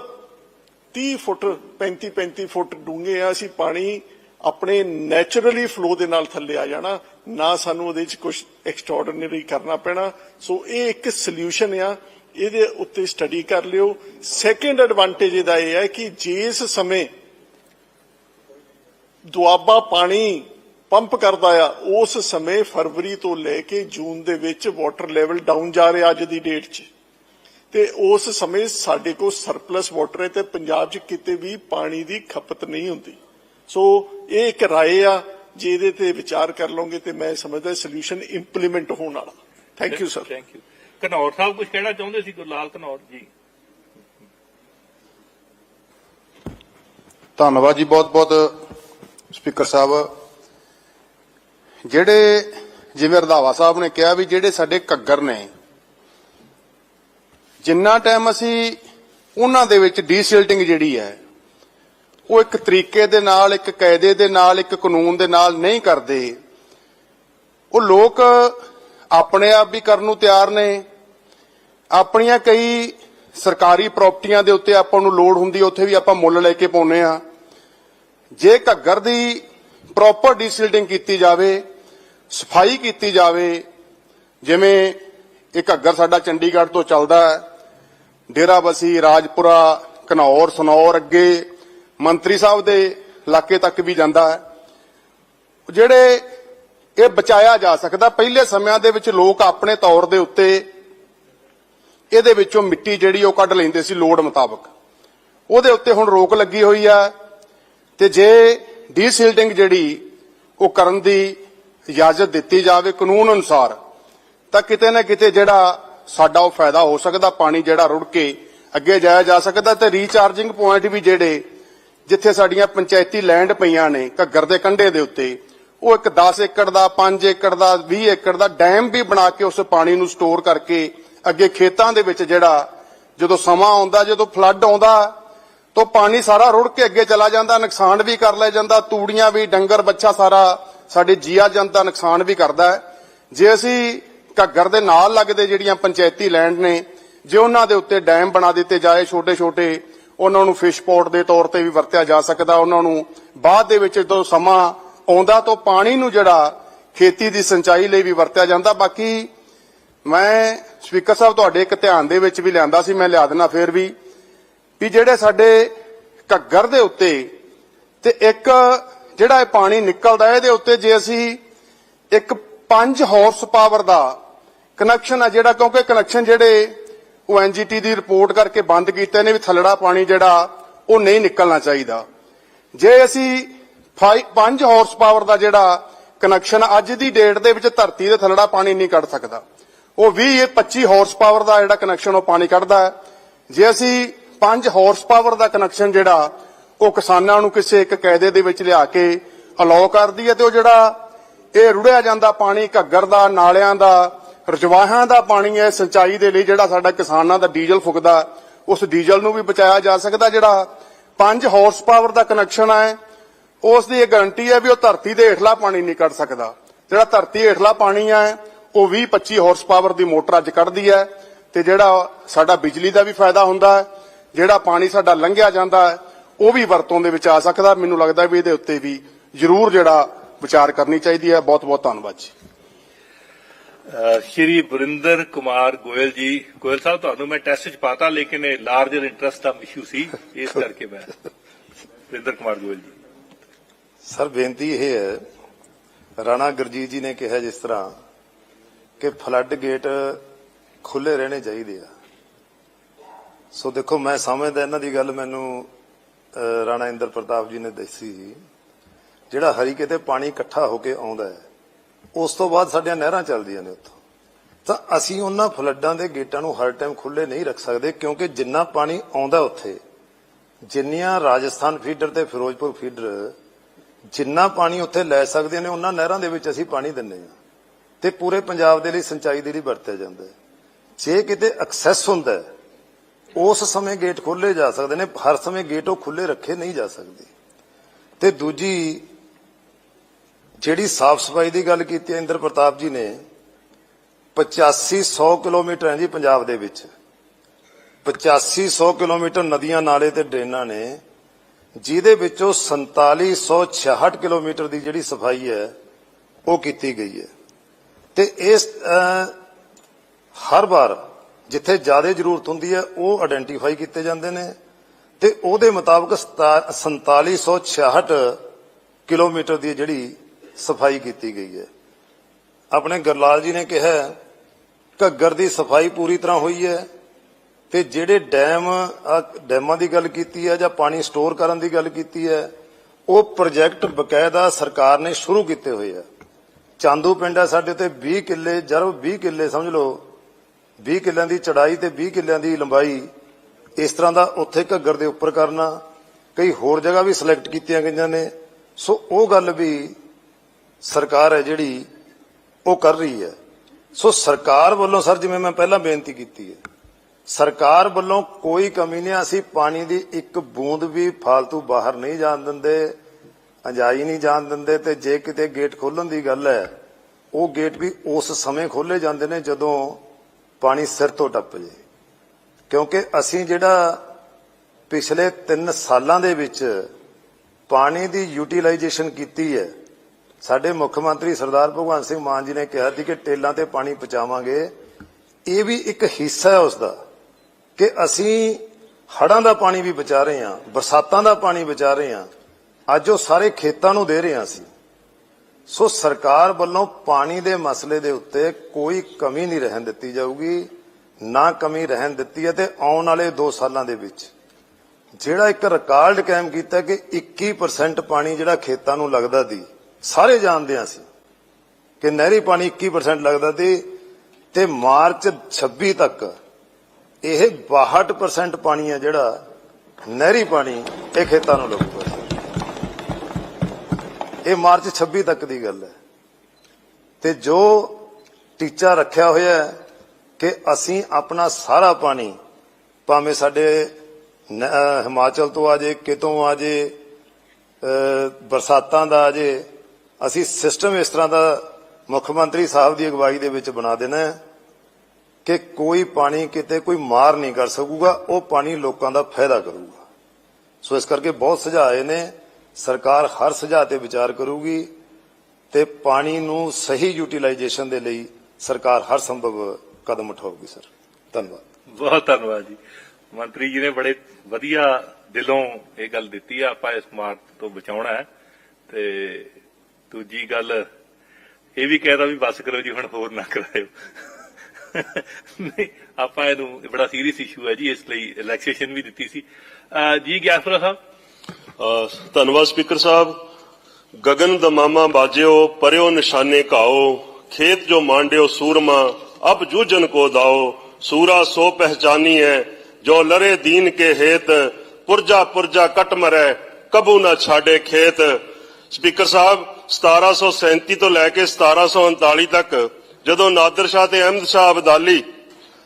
30 foot 35 35 foot ਡੂੰਘੇ ਆ ਅਸੀਂ ਪਾਣੀ ਆਪਣੇ ਨੇਚਰਲੀ ਫਲੋ ਦੇ ਨਾਲ ਥੱਲੇ ਆ ਜਾਣਾ, ਨਾ ਸਾਨੂੰ ਉਹਦੇ ਵਿੱਚ ਕੁਝ ਐਕਸਟਰਾਆਰਡੀਨਰੀ ਕਰਨਾ ਪੈਣਾ। ਸੋ ਇਹ ਇੱਕ ਸੋਲੂਸ਼ਨ ਆ। ਇਹਦੇ ਉੱਤੇ ਸਟੱਡੀ ਕਰ ਲਿਓ। ਸੈਕੰਡ ਐਡਵਾਂਟੇਜ ਇਹਦਾ ਇਹ ਹੈ ਕਿ ਜਿਸ ਸਮੇਂ ਦੁਆਬਾ ਪਾਣੀ ਪੰਪ ਕਰਦਾ ਆ, ਉਸ ਸਮੇਂ ਫਰਵਰੀ ਤੋਂ ਲੈ ਕੇ ਜੂਨ ਦੇ ਵਿੱਚ ਵਾਟਰ ਲੈਵਲ ਡਾਊਨ ਜਾ ਰਿਹਾ ਅੱਜ ਦੀ ਡੇਟ 'ਚ। ਤੇ ਉਸ ਸਮੇਂ ਸਾਡੇ ਕੋਲ ਸਰਪਲਸ ਵਾਟਰ ਹੈ ਤੇ ਪੰਜਾਬ 'ਚ ਕਿਤੇ ਵੀ ਪਾਣੀ ਦੀ ਖਪਤ ਨਹੀਂ ਹੁੰਦੀ। ਸੋ ਇਹ ਇੱਕ ਰਾਏ ਆ, ਜੇ ਇਹਦੇ ਤੇ ਵਿਚਾਰ ਕਰ ਲਓਗੇ ਤੇ ਮੈਂ ਸਮਝਦਾ ਸੋਲੂਸ਼ਨ ਇੰਪਲੀਮੈਂਟ ਹੋਣ ਵਾਲਾ। Thank you sir thank you Ghanaur ਸਾਹਿਬ ਕੁਝ ਕਹਿਣਾ ਚਾਹੁੰਦੇ ਸੀ, ਗੁਰਲਾਲ ਘਨੌਰ? ਜੀ। ਧੰਨਵਾਦ ਜੀ ਬਹੁਤ ਬਹੁਤ, ਸਪੀਕਰ ਸਾਹਿਬ। ਜਿਹੜੇ, ਜਿਵੇਂ ਰਧਾਵਾ ਸਾਹਿਬ ਨੇ ਕਿਹਾ ਵੀ ਜਿਹੜੇ ਸਾਡੇ ਘੱਗਰ ਨੇ, ਜਿੰਨਾ ਟਾਈਮ ਅਸੀਂ ਉਹਨਾਂ ਦੇ ਵਿੱਚ ਡੀਸਿਲਟਿੰਗ ਜਿਹੜੀ ਹੈ, ਉਹ ਇੱਕ ਤਰੀਕੇ ਦੇ ਨਾਲ, ਇੱਕ ਕਾਇਦੇ ਦੇ ਨਾਲ, ਇੱਕ ਕਾਨੂੰਨ ਦੇ ਨਾਲ ਨਹੀਂ ਕਰਦੇ, ਉਹ ਲੋਕ ਆਪਣੇ ਆਪ ਵੀ ਕਰਨ ਨੂੰ ਤਿਆਰ ਨੇ। ਆਪਣੀਆਂ ਕਈ ਸਰਕਾਰੀ ਪ੍ਰਾਪਰਟੀਆਂ ਦੇ ਉੱਤੇ ਆਪਾਂ ਨੂੰ ਲੋੜ ਹੁੰਦੀ, ਉੱਥੇ ਵੀ ਆਪਾਂ ਮੁੱਲ ਲੈ ਕੇ ਪਾਉਨੇ ਆ ਜੇ ਘੱਗਰ ਦੀ ਪ੍ਰੋਪਰ ਡੀਸਿਲਟਿੰਗ ਕੀਤੀ ਜਾਵੇ, ਸਫ਼ਾਈ ਕੀਤੀ ਜਾਵੇ, ਜਿਵੇਂ ਇਹ ਘੱਗਰ ਸਾਡਾ ਚੰਡੀਗੜ੍ਹ ਤੋਂ ਚੱਲਦਾ ਹੈ, ਡੇਰਾਬੱਸੀ, ਰਾਜਪੁਰਾ, ਘਨੌਰ, ਸਨੌਰ ਅੱਗੇ ਮੰਤਰੀ ਸਾਹਿਬ ਦੇ ਇਲਾਕੇ ਤੱਕ ਵੀ ਜਾਂਦਾ ਹੈ। ਜਿਹੜੇ ਇਹ ਬਚਾਇਆ ਜਾ ਸਕਦਾ। ਪਹਿਲੇ ਸਮਿਆਂ ਦੇ ਵਿੱਚ ਲੋਕ ਆਪਣੇ ਤੌਰ ਦੇ ਉੱਤੇ ਇਹਦੇ ਵਿੱਚੋਂ ਮਿੱਟੀ ਜਿਹੜੀ ਉਹ ਕੱਢ ਲੈਂਦੇ ਸੀ ਲੋੜ ਮੁਤਾਬਕ। ਉਹਦੇ ਉੱਤੇ ਹੁਣ ਰੋਕ ਲੱਗੀ ਹੋਈ ਆ ਤੇ ਜੇ ਡੀਸਿਲਟਿੰਗ ਜਿਹੜੀ ਉਹ ਕਰਨ ਦੀ ਇਜਾਜ਼ਤ ਦਿੱਤੀ ਜਾਵੇ ਕਾਨੂੰਨ ਅਨੁਸਾਰ, ਤਾਂ ਕਿਤੇ ਨਾ ਕਿਤੇ ਜਿਹੜਾ ਸਾਡਾ ਉਹ ਫਾਇਦਾ ਹੋ ਸਕਦਾ, ਪਾਣੀ ਜਿਹੜਾ ਰੁੜ ਕੇ ਅੱਗੇ ਜਾਇਆ ਜਾ ਸਕਦਾ ਤੇ ਰੀਚਾਰਜਿੰਗ ਪੁਆਇੰਟ ਵੀ ਜਿਹੜੇ ਜਿੱਥੇ ਸਾਡੀਆਂ ਪੰਚਾਇਤੀ ਲੈਂਡ ਪਈਆਂ ਨੇ ਘੱਗਰ ਦੇ ਕੰਢੇ ਦੇ ਉੱਤੇ ਉਹ ਇੱਕ 10 ਏਕੜ ਦਾ 5 ਏਕੜ ਦਾ 20 ਏਕੜ ਦਾ ਡੈਮ ਵੀ ਬਣਾ ਕੇ ਉਸ ਪਾਣੀ ਨੂੰ ਸਟੋਰ ਕਰਕੇ ਅੱਗੇ ਖੇਤਾਂ ਦੇ ਵਿੱਚ ਜਿਹੜਾ ਜਦੋਂ ਸਮਾਂ ਆਉਂਦਾ, ਜਦੋਂ ਫਲੱਡ ਆਉਂਦਾ, ਤਾਂ ਪਾਣੀ ਸਾਰਾ ਰੁੜ ਕੇ ਅੱਗੇ ਚਲਾ ਜਾਂਦਾ, ਨੁਕਸਾਨ ਵੀ ਕਰ ਲਿਆ ਜਾਂਦਾ, ਤੂੜੀਆਂ ਵੀ, ਡੰਗਰ ਬੱਚਾ ਸਾਰਾ ਸਾਡੇ ਜੀਆ ਜਨਤਾ ਨੁਕਸਾਨ ਵੀ ਕਰਦਾ ਜੇ ਅਸੀਂ ਘੱਗਰ ਦੇ ਨਾਲ ਲੱਗਦੇ ਜਿਹੜੀਆਂ ਪੰਚਾਇਤੀ ਲੈਂਡ ਨੇ, ਜੇ ਉਹਨਾਂ ਦੇ ਉੱਤੇ ਡੈਮ ਬਣਾ ਦਿੱਤੇ ਜਾਏ ਛੋਟੇ ਛੋਟੇ ਉਹਨਾਂ ਨੂੰ ਫਿਸ਼ ਪੋਰਟ ਦੇ ਤੌਰ ਤੇ ਵੀ ਵਰਤਿਆ ਜਾ ਸਕਦਾ, ਉਹਨਾਂ ਨੂੰ ਬਾਅਦ ਦੇ ਵਿੱਚ ਜਦੋਂ ਸਮਾਂ ਆਉਂਦਾ ਤੋਂ ਪਾਣੀ ਨੂੰ ਜਿਹੜਾ ਖੇਤੀ ਦੀ ਸਿੰਚਾਈ ਲਈ ਵੀ ਵਰਤਿਆ ਜਾਂਦਾ। ਬਾਕੀ ਮੈਂ ਸਪੀਕਰ ਸਾਹਿਬ ਤੁਹਾਡੇ ਇੱਕ ਧਿਆਨ ਦੇ ਵਿੱਚ ਵੀ ਲਿਆਂਦਾ ਸੀ, ਮੈਂ ਲਿਆ ਦੇਣਾ ਫੇਰ ਵੀ ਵੀ ਜਿਹੜੇ ਸਾਡੇ ਘੱਗਰ ਦੇ ਉੱਤੇ ਤੇ ਇੱਕ ਜਿਹੜਾ ਇਹ ਪਾਣੀ ਨਿਕਲਦਾ ਇਹਦੇ ਉੱਤੇ ਜੇ ਅਸੀਂ ਇੱਕ 5 ਹਾਰਸ ਪਾਵਰ ਦਾ ਕਨੈਕਸ਼ਨ ਆ ਜਿਹੜਾ, ਕਿਉਂਕਿ ਕਨੈਕਸ਼ਨ ਜਿਹੜੇ ਉਹ ਐਨਜੀਟੀ ਦੀ ਰਿਪੋਰਟ ਕਰਕੇ ਬੰਦ ਕੀਤੇ ਨੇ ਵੀ ਥੱਲੜਾ ਪਾਣੀ ਜਿਹੜਾ ਉਹ ਨਹੀਂ ਨਿਕਲਣਾ ਚਾਹੀਦਾ। ਜੇ ਅਸੀਂ 5 ਹਾਰਸ ਪਾਵਰ ਦਾ ਜਿਹੜਾ ਕਨੈਕਸ਼ਨ ਅੱਜ ਦੀ ਡੇਟ ਦੇ ਵਿੱਚ ਧਰਤੀ ਦੇ ਥੱਲੜਾ ਪਾਣੀ ਨਹੀਂ ਕੱਢ ਸਕਦਾ। ਉਹ 20 ਜਾਂ 25 ਹਾਰਸ ਪਾਵਰ ਦਾ ਜਿਹੜਾ ਕਨੈਕਸ਼ਨ ਉਹ ਪਾਣੀ ਕੱਢਦਾ ਹੈ। ਜੇ ਅਸੀਂ 5 ਹਾਰਸ ਪਾਵਰ ਦਾ ਕਨੈਕਸ਼ਨ ਜਿਹੜਾ, ਉਹ ਕਿਸਾਨਾਂ ਨੂੰ ਕਿਸੇ ਇੱਕ ਕਾਇਦੇ ਦੇ ਵਿੱਚ ਲਿਆ ਕੇ ਅਲਾਉ ਕਰਦੀ ਹੈ ਤੇ ਉਹ ਜਿਹੜਾ ਇਹ ਰੁੜਿਆ ਜਾਂਦਾ ਪਾਣੀ, ਘੱਗਰ ਦਾ, ਨਾਲਿਆਂ ਦਾ, ਰਜਵਾਹਾਂ ਦਾ ਪਾਣੀ ਹੈ, ਸਿੰਚਾਈ ਦੇ ਲਈ ਜਿਹੜਾ ਸਾਡਾ ਕਿਸਾਨਾਂ ਦਾ ਡੀਜ਼ਲ ਫੁਕਦਾ, ਉਸ ਡੀਜ਼ਲ ਨੂੰ ਵੀ ਬਚਾਇਆ ਜਾ ਸਕਦਾ ਜਿਹੜਾ 5 ਹਾਰਸ ਪਾਵਰ ਦਾ ਕਨੈਕਸ਼ਨ ਹੈ। ਉਸ ਦੀ ਇਹ ਗਾਰੰਟੀ ਹੈ ਵੀ ਉਹ ਧਰਤੀ ਦੇ ਹੇਠਲਾ ਪਾਣੀ ਨਹੀਂ ਕੱਢ ਸਕਦਾ। ਜਿਹੜਾ ਧਰਤੀ ਹੇਠਲਾ ਪਾਣੀ ਹੈ ਉਹ 20 25 ਹਾਰਸ ਪਾਵਰ ਦੀ ਮੋਟਰ ਅੱਜ ਕੱਢਦੀ ਹੈ ਤੇ ਜਿਹੜਾ ਸਾਡਾ ਬਿਜਲੀ ਦਾ ਵੀ ਫਾਇਦਾ ਹੁੰਦਾ ਹੈ ਜਿਹੜਾ ਪਾਣੀ ਸਾਡਾ ਲੰਘਿਆ ਜਾਂਦਾ ਹੈ ਉਹ ਵੀ ਵਰਤੋਂ ਦੇ ਵਿੱਚ ਆ ਸਕਦਾ। ਮੈਨੂੰ ਲੱਗਦਾ ਵੀ ਇਹਦੇ ਉੱਤੇ ਵੀ ਜ਼ਰੂਰ ਜਿਹੜਾ ਵਿਚਾਰ ਕਰਨੀ ਚਾਹੀਦੀ ਹੈ। ਬਹੁਤ ਬਹੁਤ ਧੰਨਵਾਦ ਜੀ। ਸ਼੍ਰੀ ਵਰਿੰਦਰ ਕੁਮਾਰ ਗੋਇਲ ਜੀ। ਗੋਇਲ ਸਾਹਿਬ ਤੁਹਾਨੂੰ ਮੈਂ ਟੈਸਟ 'ਚ ਪਾਤਾ ਲੇਕਿਨ ਇਹ ਲਾਰਜਰ ਇੰਟਰਸਟ ਦਾ ਇਸ਼ੂ ਸੀ। ਇਸ <laughs> ਕਰਕੇ ਮੈਂ ਵਰਿੰਦਰ ਕੁਮਾਰ ਗੋਇਲ ਜੀ। ਸਰ, ਬੇਨਤੀ ਇਹ ਹੈ, ਰਾਣਾ ਗੁਰਜੀਤ ਜੀ ਨੇ ਕਿਹਾ ਜਿਸ ਤਰ੍ਹਾਂ ਕਿ ਫਲੱਡ ਗੇਟ ਖੁੱਲੇ ਰਹਿਣੇ ਚਾਹੀਦੇ ਆ। ਸੋ ਦੇਖੋ, ਮੈਂ ਸਮਝਦਾ ਇਹਨਾਂ ਦੀ ਗੱਲ ਮੈਨੂੰ ਰਾਣਾ ਇੰਦਰ ਪ੍ਰਤਾਪ ਜੀ ਨੇ ਦੱਸੀ ਜਿਹੜਾ ਹਰੀਕੇ ਤੇ ਪਾਣੀ ਇਕੱਠਾ ਹੋ ਕੇ ਆਉਂਦਾ ਹੈ, ਉਸ ਤੋਂ ਬਾਅਦ ਸਾਡੀਆਂ ਨਹਿਰਾਂ ਚੱਲਦੀਆਂ ਨੇ ਉੱਥੋਂ। ਤਾਂ ਅਸੀਂ ਉਹਨਾਂ ਫਲੱਡਾਂ ਦੇ ਗੇਟਾਂ ਨੂੰ ਹਰ ਟਾਈਮ ਖੁੱਲੇ ਨਹੀਂ ਰੱਖ ਸਕਦੇ, ਕਿਉਂਕਿ ਜਿੰਨਾ ਪਾਣੀ ਆਉਂਦਾ ਉੱਥੇ, ਜਿੰਨੀਆਂ ਰਾਜਸਥਾਨ ਫੀਡਰ ਤੇ ਫਿਰੋਜ਼ਪੁਰ ਫੀਡਰ ਜਿੰਨਾ ਪਾਣੀ ਉੱਥੇ ਲੈ ਸਕਦੇ ਨੇ ਉਹਨਾਂ ਨਹਿਰਾਂ ਦੇ ਵਿੱਚ ਅਸੀਂ ਪਾਣੀ ਦਿੰਨੇ ਆ ਤੇ ਪੂਰੇ ਪੰਜਾਬ ਦੇ ਲਈ ਸਿੰਚਾਈ ਦੇ ਲਈ ਵਰਤਿਆ ਜਾਂਦਾ ਹੈ। ਜੇ ਕਿਤੇ ਐਕਸੈਸ ਹੁੰਦਾ ਹੈ, ਉਸ ਸਮੇਂ ਗੇਟ ਖੋਲੇ ਜਾ ਸਕਦੇ ਨੇ ਹਰ ਸਮੇਂ ਗੇਟ ਉਹ ਖੁੱਲੇ ਰੱਖੇ ਨਹੀਂ ਜਾ ਸਕਦੇ। ਤੇ ਦੂਜੀ ਜਿਹੜੀ ਸਾਫ਼ ਸਫ਼ਾਈ ਦੀ ਗੱਲ ਕੀਤੀ ਇੰਦਰ ਪ੍ਰਤਾਪ ਜੀ ਨੇ 8500 ਕਿਲੋਮੀਟਰ ਹੈ ਜੀ ਪੰਜਾਬ ਦੇ ਵਿੱਚ। 8500 ਕਿਲੋਮੀਟਰ ਨਦੀਆਂ ਨਾਲੇ ਤੇ ਡਰੇਨਾਂ ਨੇ ਜਿਹਦੇ ਵਿੱਚੋਂ 4766 ਕਿਲੋਮੀਟਰ ਦੀ ਜਿਹੜੀ ਸਫ਼ਾਈ ਹੈ, ਉਹ ਕੀਤੀ ਗਈ ਹੈ। ਤੇ ਇਸ ਹਰ ਵਾਰ ਜਿੱਥੇ ਜ਼ਿਆਦਾ ਜ਼ਰੂਰਤ ਹੁੰਦੀ ਹੈ, ਉਹ ਆਇਡੈਂਟੀਫਾਈ ਕੀਤੇ ਜਾਂਦੇ ਨੇ ਤੇ ਉਹਦੇ ਮੁਤਾਬਕ ਸਤਾ- 4766 ਕਿਲੋਮੀਟਰ ਦੀ ਜਿਹੜੀ ਸਫ਼ਾਈ ਕੀਤੀ ਗਈ ਹੈ। ਆਪਣੇ ਗਰਲਾਲ ਜੀ ਨੇ ਕਿਹਾ ਘੱਗਰ ਦੀ ਸਫ਼ਾਈ ਪੂਰੀ ਤਰ੍ਹਾਂ ਹੋਈ ਹੈ ਤੇ ਜਿਹੜੇ ਡੈਮ ਡੈਮਾਂ ਦੀ ਗੱਲ ਕੀਤੀ ਹੈ ਜਾਂ ਪਾਣੀ ਸਟੋਰ ਕਰਨ ਦੀ ਗੱਲ ਕੀਤੀ ਹੈ, ਉਹ ਪ੍ਰੋਜੈਕਟ ਬਕਾਇਦਾ ਸਰਕਾਰ ਨੇ ਸ਼ੁਰੂ ਕੀਤੇ ਹੋਏ ਆ। ਚਾਂਦੂ ਪਿੰਡ ਹੈ ਸਾਡੇ ਤੇ 20 ਕਿੱਲੇ, ਜਰਬ 20 ਕਿੱਲੇ ਸਮਝ ਲਓ 20 ਕਿੱਲਿਆਂ ਦੀ ਚੜਾਈ ਤੇ 20 ਕਿੱਲਿਆਂ ਦੀ ਲੰਬਾਈ, ਇਸ ਤਰ੍ਹਾਂ ਦਾ ਉੱਥੇ ਘੱਗਰ ਦੇ ਉੱਪਰ ਕਰਨਾ, ਕਈ ਹੋਰ ਜਗ੍ਹਾ ਵੀ ਸਿਲੈਕਟ ਕੀਤੀਆਂ ਗਈਆਂ ਨੇ। ਸੋ ਉਹ ਗੱਲ ਵੀ ਸਰਕਾਰ ਹੈ ਜਿਹੜੀ ਉਹ ਕਰ ਰਹੀ ਹੈ। ਸੋ ਸਰਕਾਰ ਵੱਲੋਂ ਸਰ, ਜਿਵੇਂ ਮੈਂ ਪਹਿਲਾਂ ਬੇਨਤੀ ਕੀਤੀ ਹੈ ਸਰਕਾਰ ਵੱਲੋਂ ਕੋਈ ਕਮੀ ਨਹੀਂ, ਅਸੀਂ ਪਾਣੀ ਦੀ ਇੱਕ ਬੂੰਦ ਵੀ ਫालतू ਬਾਹਰ ਨਹੀਂ ਜਾਣ ਦਿੰਦੇ, ਅੰਜਾਈ ਨਹੀਂ ਜਾਣ ਦਿੰਦੇ ਤੇ ਜੇ ਕਿਤੇ ਗੇਟ ਖੋਲਣ ਦੀ ਗੱਲ ਹੈ, ਉਹ ਗੇਟ ਵੀ ਉਸ ਸਮੇਂ ਖੋਲੇ ਜਾਂਦੇ ਨੇ ਜਦੋਂ ਪਾਣੀ ਸਿਰ ਤੋਂ ਟੱਪ ਜੇ। ਕਿਉਂਕਿ ਅਸੀਂ ਜਿਹੜਾ ਪਿਛਲੇ 3 ਸਾਲਾਂ ਦੇ ਵਿੱਚ ਪਾਣੀ ਦੀ ਯੂਟਿਲਾਈਜੇਸ਼ਨ ਕੀਤੀ ਹੈ, ਸਾਡੇ ਮੁੱਖ ਮੰਤਰੀ ਸਰਦਾਰ ਭਗਵੰਤ ਸਿੰਘ ਮਾਨ ਜੀ ਨੇ ਕਿਹਾ ਸੀ ਕਿ ਟੇਲਾਂ ਤੇ ਪਾਣੀ ਪਹੁੰਚਾਵਾਂਗੇ, ਇਹ ਵੀ ਇੱਕ ਹਿੱਸਾ ਹੈ ਉਸ ਦਾ ਕਿ ਅਸੀਂ ਹੜਾਂ ਦਾ ਪਾਣੀ ਵੀ ਬਚਾ ਰਹੇ ਹਾਂ, ਬਰਸਾਤਾਂ ਦਾ ਪਾਣੀ ਬਚਾ ਰਹੇ ਹਾਂ, ਅੱਜ ਉਹ ਸਾਰੇ ਖੇਤਾਂ ਨੂੰ ਦੇ ਰਹੇ ਹਾਂ ਅਸੀਂ ਸੋ ਸਰਕਾਰ ਵੱਲੋਂ ਪਾਣੀ ਦੇ ਮਸਲੇ ਦੇ ਉੱਤੇ ਕੋਈ ਕਮੀ ਨਹੀਂ ਰਹਿਣ ਦਿੱਤੀ ਜਾਊਗੀ, ਨਾ ਕਮੀ ਰਹਿਣ ਦਿੱਤੀ ਹੈ ਤੇ ਆਉਣ ਵਾਲੇ 2 ਸਾਲਾਂ ਦੇ ਵਿੱਚ। ਜਿਹੜਾ ਇੱਕ ਰਿਕਾਰਡ ਕਾਇਮ ਕੀਤਾ ਕਿ 21% ਪਾਣੀ ਜਿਹੜਾ ਖੇਤਾਂ ਨੂੰ ਲੱਗਦਾ ਸੀ, ਸਾਰੇ ਜਾਣਦੇ ਹਾਂ ਸੀ ਕਿ ਨਹਿਰੀ ਪਾਣੀ 21% ਲੱਗਦਾ ਸੀ ਤੇ ਮਾਰਚ 26 ਤੱਕ ਇਹ 62% ਪਾਣੀ ਹੈ ਜਿਹੜਾ ਨਹਿਰੀ ਪਾਣੀ ਇਹ ਖੇਤਾਂ ਨੂੰ ਲੱਗੂਗਾ ਇਹ ਮਾਰਚ 26 ਤੱਕ ਦੀ ਗੱਲ ਹੈ। ਤੇ ਜੋ ਟੀਚਾ ਰੱਖਿਆ ਹੋਇਆ ਹੈ ਕਿ ਅਸੀਂ ਆਪਣਾ ਸਾਰਾ ਪਾਣੀ, ਭਾਵੇਂ ਸਾਡੇ ਹਿਮਾਚਲ ਤੋਂ ਆ ਜੇ, ਕਿਤੋਂ ਆ ਜੇ ਬਰਸਾਤਾਂ ਦਾ ਆ ਜੇ, ਅਸੀਂ ਸਿਸਟਮ ਇਸ ਤਰ੍ਹਾਂ ਦਾ ਮੁੱਖ ਮੰਤਰੀ ਸਾਹਿਬ ਦੀ ਅਗਵਾਈ ਦੇ ਵਿੱਚ ਬਣਾ ਦੇਣਾ ਹੈ। ਕਿ ਕੋਈ ਪਾਣੀ ਕਿਤੇ ਕੋਈ ਮਾਰ ਨਹੀਂ ਕਰ ਸਕੂਗਾ, ਉਹ ਪਾਣੀ ਲੋਕਾਂ ਦਾ ਫਾਇਦਾ ਕਰੂਗਾ। ਸੋ ਇਸ ਕਰਕੇ ਬਹੁਤ ਸੁਝਾਅ ਆਏ ਨੇ, ਸਰਕਾਰ ਹਰ ਸੁਝਾਅ ਤੇ ਵਿਚਾਰ ਕਰੂਗੀ ਤੇ ਪਾਣੀ ਨੂੰ ਸਹੀ ਯੂਟਿਲਾਈਜੇਸ਼ਨ ਦੇ ਲਈ ਸਰਕਾਰ ਹਰ ਸੰਭਵ ਕਦਮ ਉਠਾਊਗੀ, ਸਰ। ਧੰਨਵਾਦ। ਬਹੁਤ ਧੰਨਵਾਦ ਜੀ। ਮੰਤਰੀ ਜੀ ਨੇ ਬੜੇ ਵਧੀਆ ਦਿਲੋਂ ਇਹ ਗੱਲ ਦਿੱਤੀ ਆ, ਆਪਾਂ ਇਸ ਮਾਰ ਤੋਂ ਬਚਾਉਣਾ ਹੈ। ਤੇ ਦੂਜੀ ਗੱਲ, ਇਹ ਵੀ ਕਹਿਦਾ ਵੀ ਬਸ ਕਰੋ ਜੀ, ਹੁਣ ਹੋਰ ਨਾ ਕਰਾਇਓ। ਨਹੀਂ <laughs> ਆਪਾਂ ਇਹਨੂੰ ਬੜਾ ਸੀਰੀਅਸ ਇਸ਼ੂ ਹੈ ਜੀ, ਇਸ ਲਈ ਰਿਲੈਕਸੇਸ਼ਨ ਵੀ ਦਿੱਤੀ ਸੀ। ਜੀ, ਗਿਆਸਪੁਰਾ ਸਾਹਿਬ? ਧੰਨਵਾਦ ਸਪੀਕਰ ਸਾਹਿਬ। ਗगन ਦਮਾਮਾ ਬਾਜਿਓ, ਪਰਿਓ ਨਿਸ਼ਾਨੇ ਘਾਓ, ਖੇਤ ਜੋ ਮਾਂਡਿਓ ਸੂਰਮਾ, ਅਬ ਜੂਜਨ ਕੋ ਦਾਓ, ਸੂਰਾ ਸੋ ਪਹਿਚਾਨੀ ਹੈ ਜੋ ਲਰੇ ਦੀਨ ਕੇ ਹੇਤ, ਪੁਰਜਾ ਪੁਰਜਾ ਕਟ ਮਰੈ, ਕਬੂ ਨਾ ਛਾੜੇ ਖੇਤ। ਸਪੀਕਰ ਸਾਹਿਬ 1737 ਤੋਂ ਲੈ ਕੇ 1739 ਤੱਕ ਜਦੋਂ ਨਾਦਰ ਸ਼ਾਹ ਤੇ ਅਹਿਮਦ ਸ਼ਾਹ ਅਬਦਾਲੀ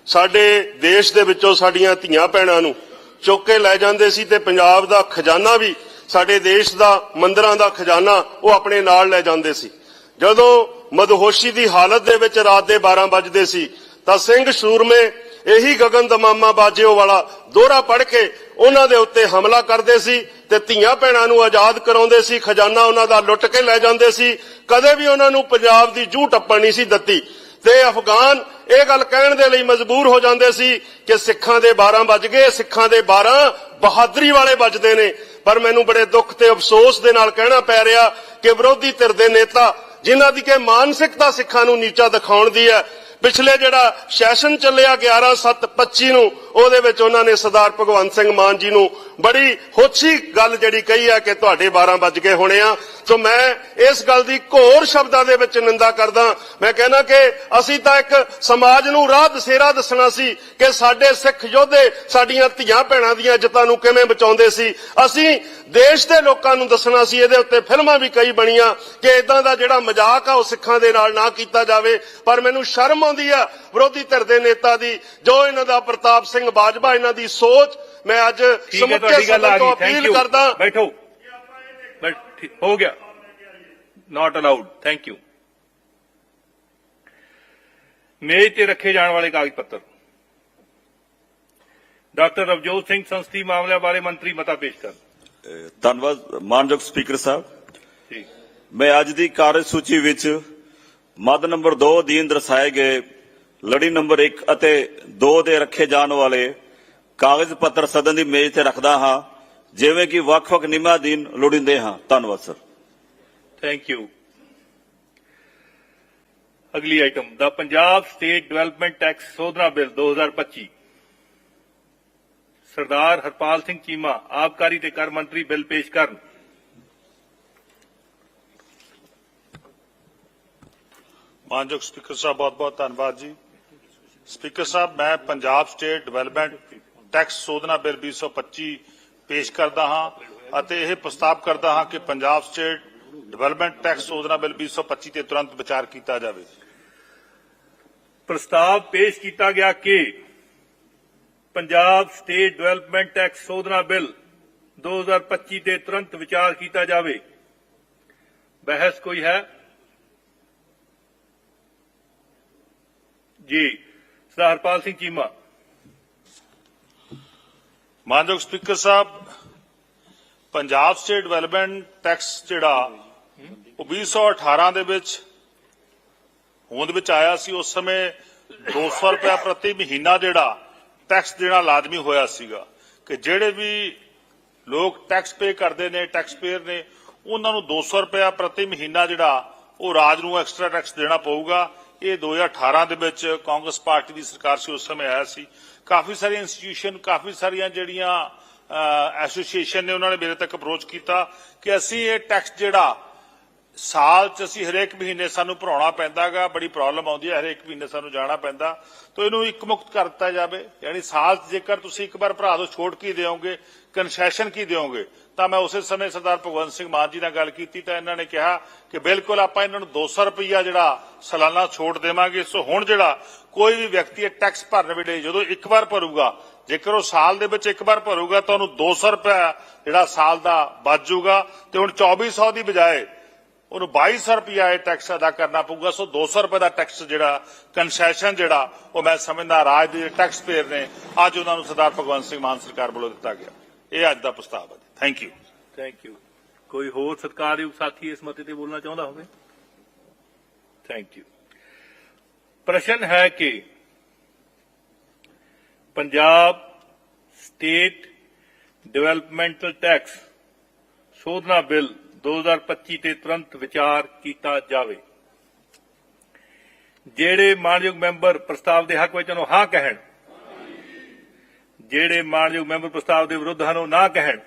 ਸਾਡੇ ਦੇਸ਼ ਦੇ ਵਿੱਚੋਂ ਸਾਡੀਆਂ ਧੀਆਂ ਭੈਣਾਂ ਨੂੰ ਚੁੱਕ ਕੇ ਲੈ ਜਾਂਦੇ ਸੀ ਤੇ ਪੰਜਾਬ ਦਾ ਖਜ਼ਾਨਾ ਵੀ ਸਾਡੇ ਦੇਸ਼ ਦਾ, ਮੰਦਰਾਂ ਦਾ ਖਜ਼ਾਨਾ ਉਹ ਆਪਣੇ ਨਾਲ ਲੈ ਜਾਂਦੇ ਸੀ। ਜਦੋਂ ਮਦਹੋਸ਼ੀ ਦੀ ਹਾਲਤ ਦੇ ਵਿੱਚ ਰਾਤ ਦੇ 12 ਵੱਜਦੇ ਸੀ ਤਾਂ ਸਿੰਘ ਸੂਰਮੇ ਇਹੀ ਗਗਨ ਦਮਾਮਾ ਬਾਜਿਓ ਵਾਲਾ ਦੋਹਰਾ ਪੜ ਕੇ ਉਹਨਾਂ ਦੇ ਉੱਤੇ ਹਮਲਾ ਕਰਦੇ ਸੀ ਤੇ ਧੀਆਂ ਭੈਣਾਂ ਨੂੰ ਆਜ਼ਾਦ ਕਰਾਉਂਦੇ ਸੀ, ਖਜ਼ਾਨਾ ਉਹਨਾਂ ਦਾ ਲੁੱਟ ਕੇ ਲੈ ਜਾਂਦੇ ਸੀ। ਕਦੇ ਵੀ ਉਹਨਾਂ ਨੂੰ ਪੰਜਾਬ ਦੀ ਜੂਹ ਟੱਪਣ ਨਹੀਂ ਸੀ ਦਿੱਤੀ। ਤੇ ਅਫਗਾਨ ਇਹ ਗੱਲ ਕਹਿਣ ਦੇ ਲਈ ਮਜਬੂਰ ਹੋ ਜਾਂਦੇ ਸੀ ਕਿ ਸਿੱਖਾਂ ਦੇ 12 ਵੱਜ ਗਏ, ਸਿੱਖਾਂ ਦੇ 12 ਬਹਾਦਰੀ ਵਾਲੇ ਵੱਜਦੇ ਨੇ। ਪਰ ਮੈਨੂੰ ਬੜੇ ਦੁੱਖ ਤੇ ਅਫਸੋਸ ਦੇ ਨਾਲ ਕਹਿਣਾ ਪੈ ਰਿਹਾ ਕਿ ਵਿਰੋਧੀ ਧਿਰ ਦੇ ਨੇਤਾ, ਜਿਨ੍ਹਾਂ ਦੀ ਕਿ ਮਾਨਸਿਕਤਾ ਸਿੱਖਾਂ ਨੂੰ ਨੀਚਾ ਦਿਖਾਉਣ ਦੀ ਹੈ ਪਿਛਲੇ ਜਿਹੜਾ ਸੈਸ਼ਨ ਚੱਲਿਆ 11/7/25 ਨੂੰ ਉਹਦੇ ਵਿੱਚ ਉਹਨਾਂ ਨੇ ਸਰਦਾਰ ਭਗਵੰਤ ਸਿੰਘ ਮਾਨ ਜੀ ਨੂੰ ਬੜੀ ਹੋਛੀ ਗੱਲ ਜਿਹੜੀ ਕਹੀ ਹੈ ਕਿ ਤੁਹਾਡੇ 12 ਵੱਜ ਗਏ ਹੋਣੇ ਆ। ਸੋ ਮੈਂ ਇਸ ਗੱਲ ਦੀ ਘੋਰ ਸ਼ਬਦਾਂ ਦੇ ਵਿੱਚ ਨਿੰਦਾ ਕਰਦਾ। ਮੈਂ ਕਹਿੰਦਾ ਕਿ ਅਸੀਂ ਤਾਂ ਇੱਕ ਸਮਾਜ ਨੂੰ ਰਾਹ ਦਸੇਰਾ ਦੱਸਣਾ ਸੀ ਕਿ ਸਾਡੇ ਸਿੱਖ ਯੋਧੇ ਸਾਡੀਆਂ ਧੀਆਂ ਭੈਣਾਂ ਦੀਆਂ ਇੱਜ਼ਤਾਂ ਨੂੰ ਕਿਵੇਂ ਬਚਾਉਂਦੇ ਸੀ। ਅਸੀਂ ਦੇਸ਼ ਦੇ ਲੋਕਾਂ ਨੂੰ ਦੱਸਣਾ ਸੀ, ਇਹਦੇ ਉੱਤੇ ਫਿਲਮਾਂ ਵੀ ਕਈ ਬਣੀਆਂ ਕਿ ਇਦਾਂ ਦਾ ਜਿਹੜਾ ਮਜ਼ਾਕ ਆ ਉਹ ਸਿੱਖਾਂ ਦੇ ਨਾਲ ਨਾ ਕੀਤਾ ਜਾਵੇ। ਪਰ ਮੈਨੂੰ ਸ਼ਰਮ ਆਉਂਦੀ ਆ ਵਿਰੋਧੀ ਧਿਰ ਦੇ ਨੇਤਾ ਦੀ ਜੋ ਇਹਨਾਂ ਦਾ ਪ੍ਰਤਾਪ ਸਿੰਘ ਬਾਜਵਾ ਇਹਨਾਂ ਦੀ ਸੋਚ ਮੈਂ ਅੱਜ ਸਮੁੱਚੇ ਤੁਹਾਡੀ ਗੱਲ ਆ ਸਦਨ ਤੋਂ ਅਪੀਲ ਕਰਦਾ ਬੈਠੋ। ਹੋ ਗਿਆ। ਨਾਟ ਅਲਾਉਡ ਥੈਂਕ ਯੂ ਮੇਜ਼ ਤੇ ਰੱਖੇ ਜਾਣ ਵਾਲੇ ਕਾਗਜ਼ ਪੱਤਰ। ਡਾਕਟਰ ਰਵਜੋਤ ਸਿੰਘ ਸੰਸਦੀ ਮਾਮਲਿਆਂ ਬਾਰੇ ਮੰਤਰੀ ਮਤਾ ਪੇਸ਼ ਕਰ ਧੰਨਵਾਦ ਮਾਨਯੋਗ ਸਪੀਕਰ ਸਾਹਿਬ। ਠੀਕ। ਮੈਂ ਅੱਜ ਦੀ ਕਾਰਜਸੂਚੀ ਵਿੱਚ ਮੱਦ ਨੰਬਰ 2 ਅਧੀਨ ਦਰਸਾਏ ਗਏ ਲੜੀ ਨੰਬਰ 1 ਅਤੇ 2 ਦੇ ਰੱਖੇ ਜਾਣ ਵਾਲੇ ਕਾਗਜ਼ ਪੱਤਰ ਸਦਨ ਦੀ ਮੇਜ਼ ਤੇ ਰੱਖਦਾ ਹਾਂ ਜਿਵੇਂ ਕਿ ਵੱਖ-ਵੱਖ ਨਿਯਮਾਂ ਅਧੀਨ ਲੋੜੀਂਦੇ ਹਾਂ। ਧੰਨਵਾਦ ਸਰ। ਥੈਂਕ ਯੂ ਅਗਲੀ ਆਈਟਮ ਦਾ ਪੰਜਾਬ ਸਟੇਟ ਡਿਵੈਲਪਮੈਂਟ ਟੈਕਸ ਸੋਧਨਾ ਬਿੱਲ 2025 ਸਰਦਾਰ ਹਰਪਾਲ ਸਿੰਘ ਚੀਮਾ ਆਬਕਾਰੀ ਤੇ ਕਰ ਮੰਤਰੀ ਬਿੱਲ ਪੇਸ਼ ਕਰਨ। ਮਾਨਯੋਗ ਸਪੀਕਰ ਸਾਹਿਬ ਬਹੁਤ ਬਹੁਤ ਧੰਨਵਾਦ ਜੀ। ਸਪੀਕਰ ਸਾਹਿਬ, ਮੈਂ ਪੰਜਾਬ ਸਟੇਟ ਡਿਵੈਲਪਮੈਂਟ ਟੈਕਸ ਸੋਧਨਾ ਬਿੱਲ 2025 ਪੇਸ਼ ਕਰਦਾ ਹਾਂ ਅਤੇ ਇਹ ਪ੍ਰਸਤਾਵ ਕਰਦਾ ਹਾਂ ਕਿ ਪੰਜਾਬ ਸਟੇਟ ਡਿਵੈਲਪਮੈਂਟ ਟੈਕਸ ਸੋਧਨਾ ਬਿੱਲ 2025 ਤੇ ਤੁਰੰਤ ਵਿਚਾਰ ਕੀਤਾ ਜਾਵੇ। ਪ੍ਰਸਤਾਵ ਪੇਸ਼ ਕੀਤਾ ਗਿਆ ਕਿ ਪੰਜਾਬ ਸਟੇਟ ਡਿਵੈਲਪਮੈਂਟ ਟੈਕਸ ਸੋਧਨਾ ਬਿੱਲ 2025 ਤੇ ਤੁਰੰਤ ਵਿਚਾਰ ਕੀਤਾ ਜਾਵੇ। ਬਹਿਸ ਕੋਈ ਹੈ? ਜੀ। ਸਰਦਾਰ ਹਰਪਾਲ ਸਿੰਘ ਚੀਮਾ। ਮਾਨਯੋਗ ਸਪੀਕਰ ਸਾਹਿਬ, ਪੰਜਾਬ ਸਟੇਟ ਡਿਵੈਲਪਮੈਂਟ ਟੈਕਸ ਜਿਹੜਾ, ਉਹ 2018 ਦੇ ਵਿੱਚ, ਹੋਂਦ ਵਿੱਚ ਆਇਆ ਸੀ, ਉਸ ਸਮੇਂ 200 ਰੁਪਏ ਪ੍ਰਤੀ ਮਹੀਨਾ ਜਿਹੜਾ ਟੈਕਸ ਦੇਣਾ ਲਾਜ਼ਮੀ ਹੋਇਆ ਸੀਗਾ ਕਿ ਜਿਹੜੇ ਵੀ ਲੋਕ ਟੈਕਸ ਪੇ ਕਰਦੇ ਨੇ ਟੈਕਸ ਪੇਅਰ ਨੇ, ਉਹਨਾਂ ਨੂੰ 200 ਰੁਪਏ ਪ੍ਰਤੀ ਮਹੀਨਾ ਜਿਹੜਾ ਉਹ ਰਾਜ ਨੂੰ ਐਕਸਟਰਾ ਟੈਕਸ ਦੇਣਾ ਪਊਗਾ। ਇਹ 2018 ਦੇ ਵਿੱਚ ਕਾਂਗਰਸ ਪਾਰਟੀ ਦੀ ਸਰਕਾਰ ਸੀ, ਉਸ ਸਮੇਂ ਆਇਆ ਸੀ। ਕਾਫੀ ਸਾਰੀਆਂ ਇੰਸਟੀਟਿਊਸ਼ਨ ਕਾਫੀ ਸਾਰੀਆਂ ਜਿਹੜੀਆਂ ਐਸੋਸੀਏਸ਼ਨ ਨੇ ਉਹਨਾਂ ਨੇ ਮੇਰੇ ਤੱਕ ਅਪਰੋਚ ਕੀਤਾ ਕਿ ਅਸੀਂ ਇਹ ਟੈਕਸ ਜਿਹੜਾ ਸਾਲ ਚ ਅਸੀਂ ਹਰੇਕ ਮਹੀਨੇ ਸਾਨੂੰ ਭਰਾਉਣਾ ਪੈਂਦਾਗਾ, ਬੜੀ ਪ੍ਰੋਬਲਮ ਆਉਂਦੀ ਹੈ, ਹਰੇਕ ਮਹੀਨੇ ਸਾਨੂੰ ਜਾਣਾ ਪੈਂਦਾ। ਤਾਂ ਇਹਨੂੰ ਇੱਕ ਮੁਕਤ ਕਰ ਦਿੱਤਾ ਜਾਵੇ, ਯਾਨੀ ਸਾਲ 'ਚ ਜੇਕਰ ਤੁਸੀਂ ਇੱਕ ਵਾਰ ਭਰਾ ਦੋ, ਛੋਟ ਕੀ ਦਿਓਗੇ ਕਨਸੈਸ਼ਨ ਕੀ ਦਿਓਗੇ? ਤਾਂ ਮੈਂ ਉਸੇ ਸਮੇਂ ਸਰਦਾਰ ਭਗਵੰਤ ਸਿੰਘ ਮਾਨ ਜੀ ਨਾਲ ਗੱਲ ਕੀਤੀ ਤਾਂ ਇਹਨਾਂ ਨੇ ਕਿਹਾ ਕਿ ਬਿਲਕੁਲ ਆਪਾਂ ਇਹਨਾਂ ਨੂੰ 200 ਰੁਪਈਆ ਜਿਹੜਾ ਸਾਲਾਨਾ ਛੋਟ ਦੇਵਾਂਗੇ। ਸੋ ਹੁਣ ਜਿਹੜਾ ਕੋਈ ਵੀ ਵਿਅਕਤੀ ਇਹ ਟੈਕਸ ਭਰਨ ਵੇਲੇ ਜਦੋਂ ਇੱਕ ਵਾਰ ਭਰੂਗਾ, ਜੇਕਰ ਉਹ ਸਾਲ ਦੇ ਵਿੱਚ ਇੱਕ ਵਾਰ ਭਰੂਗਾ ਤਾਂ ਉਹਨੂੰ 200 ਰੁਪਇਆ ਜਿਹੜਾ ਸਾਲ ਦਾ ਬਚ ਜਾਊਗਾ ਤੇ ਹੁਣ 2400 ਦੀ ਬਜਾਏ ਉਹਨੂੰ 2200 ਰੁਪਇਆ ਇਹ ਟੈਕਸ ਅਦਾ ਕਰਨਾ ਪਊਗਾ। ਸੋ 200 ਰੁਪਏ ਦਾ ਟੈਕਸ ਜਿਹੜਾ ਕਨਸੈਸ਼ਨ ਜਿਹੜਾ, ਉਹ ਮੈਂ ਸਮਝਦਾ ਰਾਜ ਦੇ ਟੈਕਸ ਪੇਅਰ ਨੇ, ਅੱਜ ਉਹਨਾਂ ਨੂੰ ਸਰਦਾਰ ਭਗਵੰਤ ਸਿੰਘ ਮਾਨ ਸਰਕਾਰ ਵੱਲੋਂ ਦਿੱਤਾ ਗਿਆ। ਇਹ ਅੱਜ ਦਾ ਪ੍ਰਸਤਾਵ ਹੈ। ਥੈਂਕ ਯੂ ਥੈਂਕ ਯੂ ਕੋਈ ਹੋਰ ਸਤਿਕਾਰਯੋਗ ਸਾਥੀ ਇਸ ਮਤੇ ਤੇ ਬੋਲਣਾ ਚਾਹੁੰਦਾ ਹੋਵੇ ਥੈਂਕ ਯੂ ਪ੍ਰਸ਼ਨ ਹੈ ਕਿ ਪੰਜਾਬ ਸਟੇਟ ਡਿਵੈਲਪਮੈਂਟਲ ਟੈਕਸ ਸੋਧਨਾ ਬਿੱਲ 2025 ਤੇ ਤੁਰੰਤ ਵਿਚਾਰ ਕੀਤਾ ਜਾਵੇ ਜਿਹੜੇ ਮਾਨਯੋਗ ਮੈਂਬਰ ਪ੍ਰਸਤਾਵ ਦੇ ਹੱਕ ਵਿੱਚ ਉਹਨੂੰ ਹਾਂ ਕਹਿਣ ਜਿਹੜੇ ਮਾਨਯੋਗ ਮੈਂਬਰ ਪ੍ਰਸਤਾਵ ਦੇ ਵਿਰੁੱਧ ਹਨ ਉਹ ਨਾ ਕਹਿਣ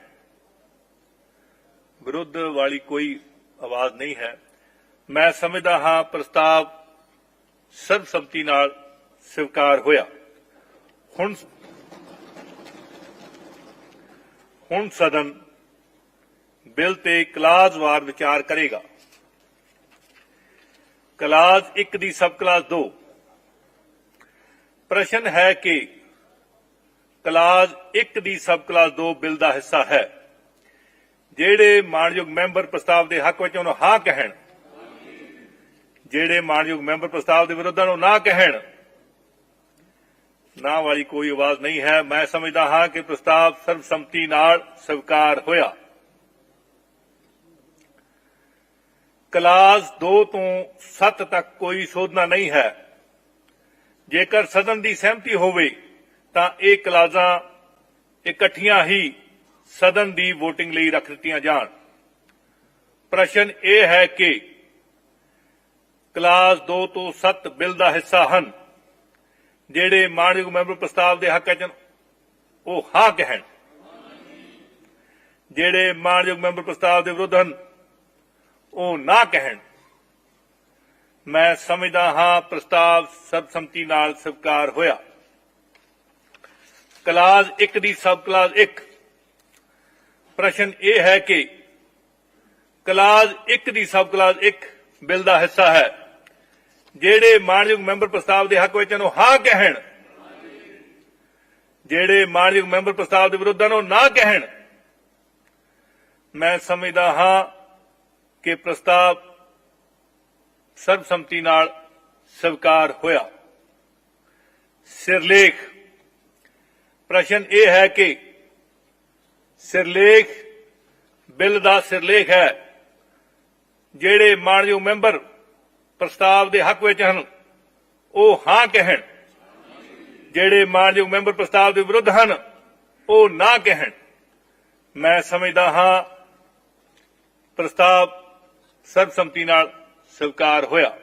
ਵਿਰੁੱਧ ਵਾਲੀ ਕੋਈ ਆਵਾਜ਼ ਨਹੀਂ ਹੈ। ਮੈਂ ਸਮਝਦਾ ਹਾਂ ਪ੍ਰਸਤਾਵ ਸਰਬਸੰਮਤੀ ਨਾਲ ਸਵੀਕਾਰ ਹੋਇਆ। ਹੁਣ ਹੁਣ ਸਦਨ ਬਿੱਲ ਤੇ ਕਲਾਜ਼ਵਾਰ ਵਿਚਾਰ ਕਰੇਗਾ। ਕਲਾਸ 1 ਦੀ ਸਬ ਕਲਾਸ 2 ਪ੍ਰਸ਼ਨ ਹੈ ਕਿ ਕਲਾਸ 1 ਦੀ ਸਬ ਕਲਾਸ 2 ਬਿੱਲ ਦਾ ਹਿੱਸਾ ਹੈ। ਜਿਹੜੇ ਮਾਨਯੋਗ ਮੈਂਬਰ ਪ੍ਰਸਤਾਵ ਦੇ ਹੱਕ ਵਿੱਚ ਉਹਨੂੰ ਹਾਂ ਕਹਿਣ, ਜਿਹੜੇ ਮਾਨਯੋਗ ਮੈਂਬਰ ਪ੍ਰਸਤਾਵ ਦੇ ਵਿਰੁੱਧ ਨੂੰ ਨਾ ਕਹਿਣ, ਨਾ ਵਾਲੀ ਕੋਈ ਆਵਾਜ਼ ਨਹੀਂ ਹੈ। ਮੈਂ ਸਮਝਦਾ ਹਾਂ ਕਿ ਪ੍ਰਸਤਾਵ ਸਰਬਸੰਮਤੀ ਨਾਲ ਸਵੀਕਾਰ ਹੋਇਆ। ਕਲਾਸ 2 ਤੋਂ 7 ਤੱਕ ਕੋਈ ਸੋਧਨਾ ਨਹੀਂ ਹੈ। ਜੇਕਰ ਸਦਨ ਦੀ ਸਹਿਮਤੀ ਹੋਵੇ, ਤਾਂ ਇਹ ਕਲਾਜ਼ਾਂ ਇਕੱਠੀਆਂ ਹੀ ਸਦਨ ਦੀ VOTING ਲਈ ਰੱਖ ਦਿੱਤੀਆਂ ਜਾਣ। ਪ੍ਰਸ਼ਨ ਇਹ ਹੈ ਕਿ ਕਲਾਸ 2 ਤੋਂ 7 ਬਿੱਲ ਦਾ ਹਿੱਸਾ ਹਨ, ਜਿਹੜੇ ਮਾਨਯੋਗ ਮੈਂਬਰ ਪ੍ਰਸਤਾਵ ਦੇ ਹੱਕ ਚ ਉਹ ਹਾਂ ਕਹਿਣ ਜਿਹੜੇ ਮਾਨਯੋਗ ਮੈਂਬਰ ਪ੍ਰਸਤਾਵ ਦੇ ਵਿਰੁੱਧ ਹਨ, ਉਹ ਨਾ ਕਹਿਣ ਮੈਂ ਸਮਝਦਾ ਹਾਂ ਪ੍ਰਸਤਾਵ ਸਰਬਸੰਮਤੀ ਨਾਲ ਸਵੀਕਾਰ ਹੋਇਆ। ਕਲਾਸ 1 ਦੀ ਸਬ ਕਲਾਸ 1 ਪ੍ਰਸ਼ਨ ਇਹ ਹੈ ਕਿ ਕਲਾਸ 1 ਦੀ ਸਬ ਕਲਾਸ 1 ਬਿੱਲ ਦਾ ਹਿੱਸਾ ਹੈ। ਜਿਹੜੇ ਮਾਨਯੋਗ ਮੈਂਬਰ ਪ੍ਰਸਤਾਵ ਦੇ ਹੱਕ ਵਿੱਚ ਨੂੰ ਹਾਂ ਕਹਿਣ। ਜਿਹੜੇ ਮਾਨਯੋਗ ਮੈਂਬਰ ਪ੍ਰਸਤਾਵ ਦੇ ਵਿਰੁੱਧ ਨੂੰ ਨਾ ਕਹਿਣ। ਮੈਂ ਸਮਝਦਾ ਹਾਂ ਕਿ ਪ੍ਰਸਤਾਵ ਸਰਬਸੰਮਤੀ ਨਾਲ ਸਵੀਕਾਰ ਹੋਇਆ। ਸਿਰਲੇਖ। ਪ੍ਰਸ਼ਨ ਇਹ ਹੈ ਕਿ ਸਿਰਲੇਖ, ਬਿੱਲ ਦਾ ਸਿਰਲੇਖ ਹੈ, ਜਿਹੜੇ ਮਾਨਯੋਗ ਮੈਂਬਰ ਪ੍ਰਸਤਾਵ ਦੇ ਹੱਕ ਵਿੱਚ ਹਨ, ਉਹ ਹਾਂ ਕਹਿਣ। ਜਿਹੜੇ ਮਾਨਯੋਗ ਮੈਂਬਰ ਪ੍ਰਸਤਾਵ ਦੇ ਵਿਰੁੱਧ ਹਨ, ਉਹ ਨਾ ਕਹਿਣ। ਮੈਂ ਸਮਝਦਾ ਹਾਂ, ਪ੍ਰਸਤਾਵ ਸਰਬਸੰਮਤੀ ਨਾਲ ਸਵੀਕਾਰ ਹੋਇਆ।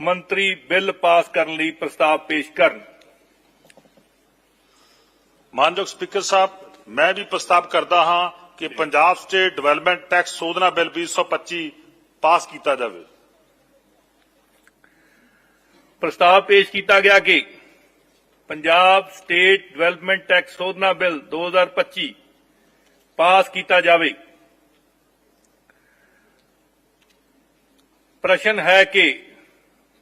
ਮੰਤਰੀ ਬਿੱਲ ਪਾਸ ਕਰਨ ਲਈ ਪ੍ਰਸਤਾਵ ਪੇਸ਼ ਕਰਨ। ਮਾਨਯੋਗ ਸਪੀਕਰ ਸਾਹਿਬ ਮੈਂ ਵੀ ਪ੍ਰਸਤਾਵ ਕਰਦਾ ਹਾਂ ਕਿ ਪੰਜਾਬ ਸਟੇਟ ਡਿਵੈਲਪਮੈਂਟ ਟੈਕਸ ਸੋਧਨਾ ਬਿੱਲ 2025 ਪਾਸ ਕੀਤਾ ਜਾਵੇ ਪ੍ਰਸਤਾਵ ਪੇਸ਼ ਕੀਤਾ ਗਿਆ ਕਿ ਪੰਜਾਬ ਸਟੇਟ ਡਿਵੈਲਪਮੈਂਟ ਟੈਕਸ ਸੋਧਨਾ ਬਿੱਲ 2025 ਪਾਸ ਕੀਤਾ ਜਾਵੇ ਪ੍ਰਸ਼ਨ ਹੈ ਕਿ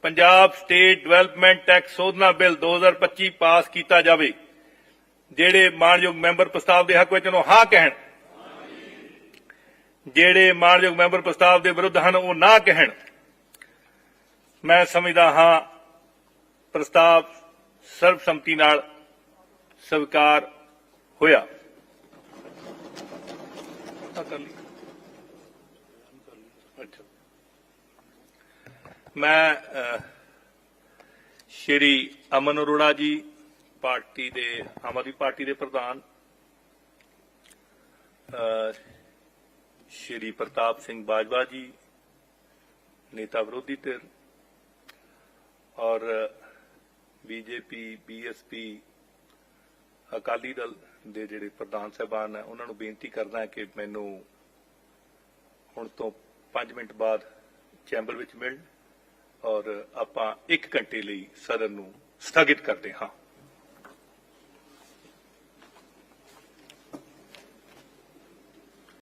ਪੰਜਾਬ ਸਟੇਟ ਡਿਵੈਲਪਮੈਂਟ ਟੈਕਸ ਸੋਧਨਾ ਬਿੱਲ 2025 ਪਾਸ ਕੀਤਾ ਜਾਵੇ ਜਿਹੜੇ ਮਾਨਯੋਗ ਮੈਂਬਰ ਪ੍ਰਸਤਾਵ ਦੇ ਹੱਕ ਵਿੱਚ ਨੂੰ ਹਾਂ ਕਹਿਣ। ਜਿਹੜੇ ਮਾਨਯੋਗ ਮੈਂਬਰ ਪ੍ਰਸਤਾਵ ਦੇ ਵਿਰੁੱਧ ਹਨ ਉਹ ਨਾ ਕਹਿਣ। ਮੈਂ ਸਮਝਦਾ ਹਾਂ ਪ੍ਰਸਤਾਵ ਸਰਬਸੰਮਤੀ ਨਾਲ ਸਵੀਕਾਰ ਹੋਇਆ। ਮੈਂ ਸ਼੍ਰੀ ਅਮਨ ਅਰੋੜਾ ਜੀ ਪਾਰਟੀ ਦੇ, ਆਮ ਆਦਮੀ ਪਾਰਟੀ ਦੇ ਪ੍ਰਧਾਨ ਸ਼੍ਰੀ ਪ੍ਰਤਾਪ ਸਿੰਘ ਬਾਜਵਾ ਜੀ, ਨੇਤਾ ਵਿਰੋਧੀ ਧਿਰ ਔਰ ਬੀਜੇਪੀ, ਬੀਐਸਪੀ, ਅਕਾਲੀ ਦਲ ਦੇ ਜਿਹੜੇ ਪ੍ਰਧਾਨ ਸਾਹਿਬਾਨ ਹੈ, ਉਹਨਾਂ ਨੂੰ ਬੇਨਤੀ ਕਰਦਾ ਹੈ ਕਿ ਮੈਨੂੰ ਹੁਣ ਤੋਂ 5 ਮਿੰਟ ਬਾਅਦ ਚੈਂਬਰ ਵਿੱਚ ਮਿਲਣ ਔਰ ਆਪਾਂ 1 ਘੰਟੇ ਲਈ ਸਦਨ ਨੂੰ ਸਥਗਿਤ ਕਰਦੇ ਹਾਂ।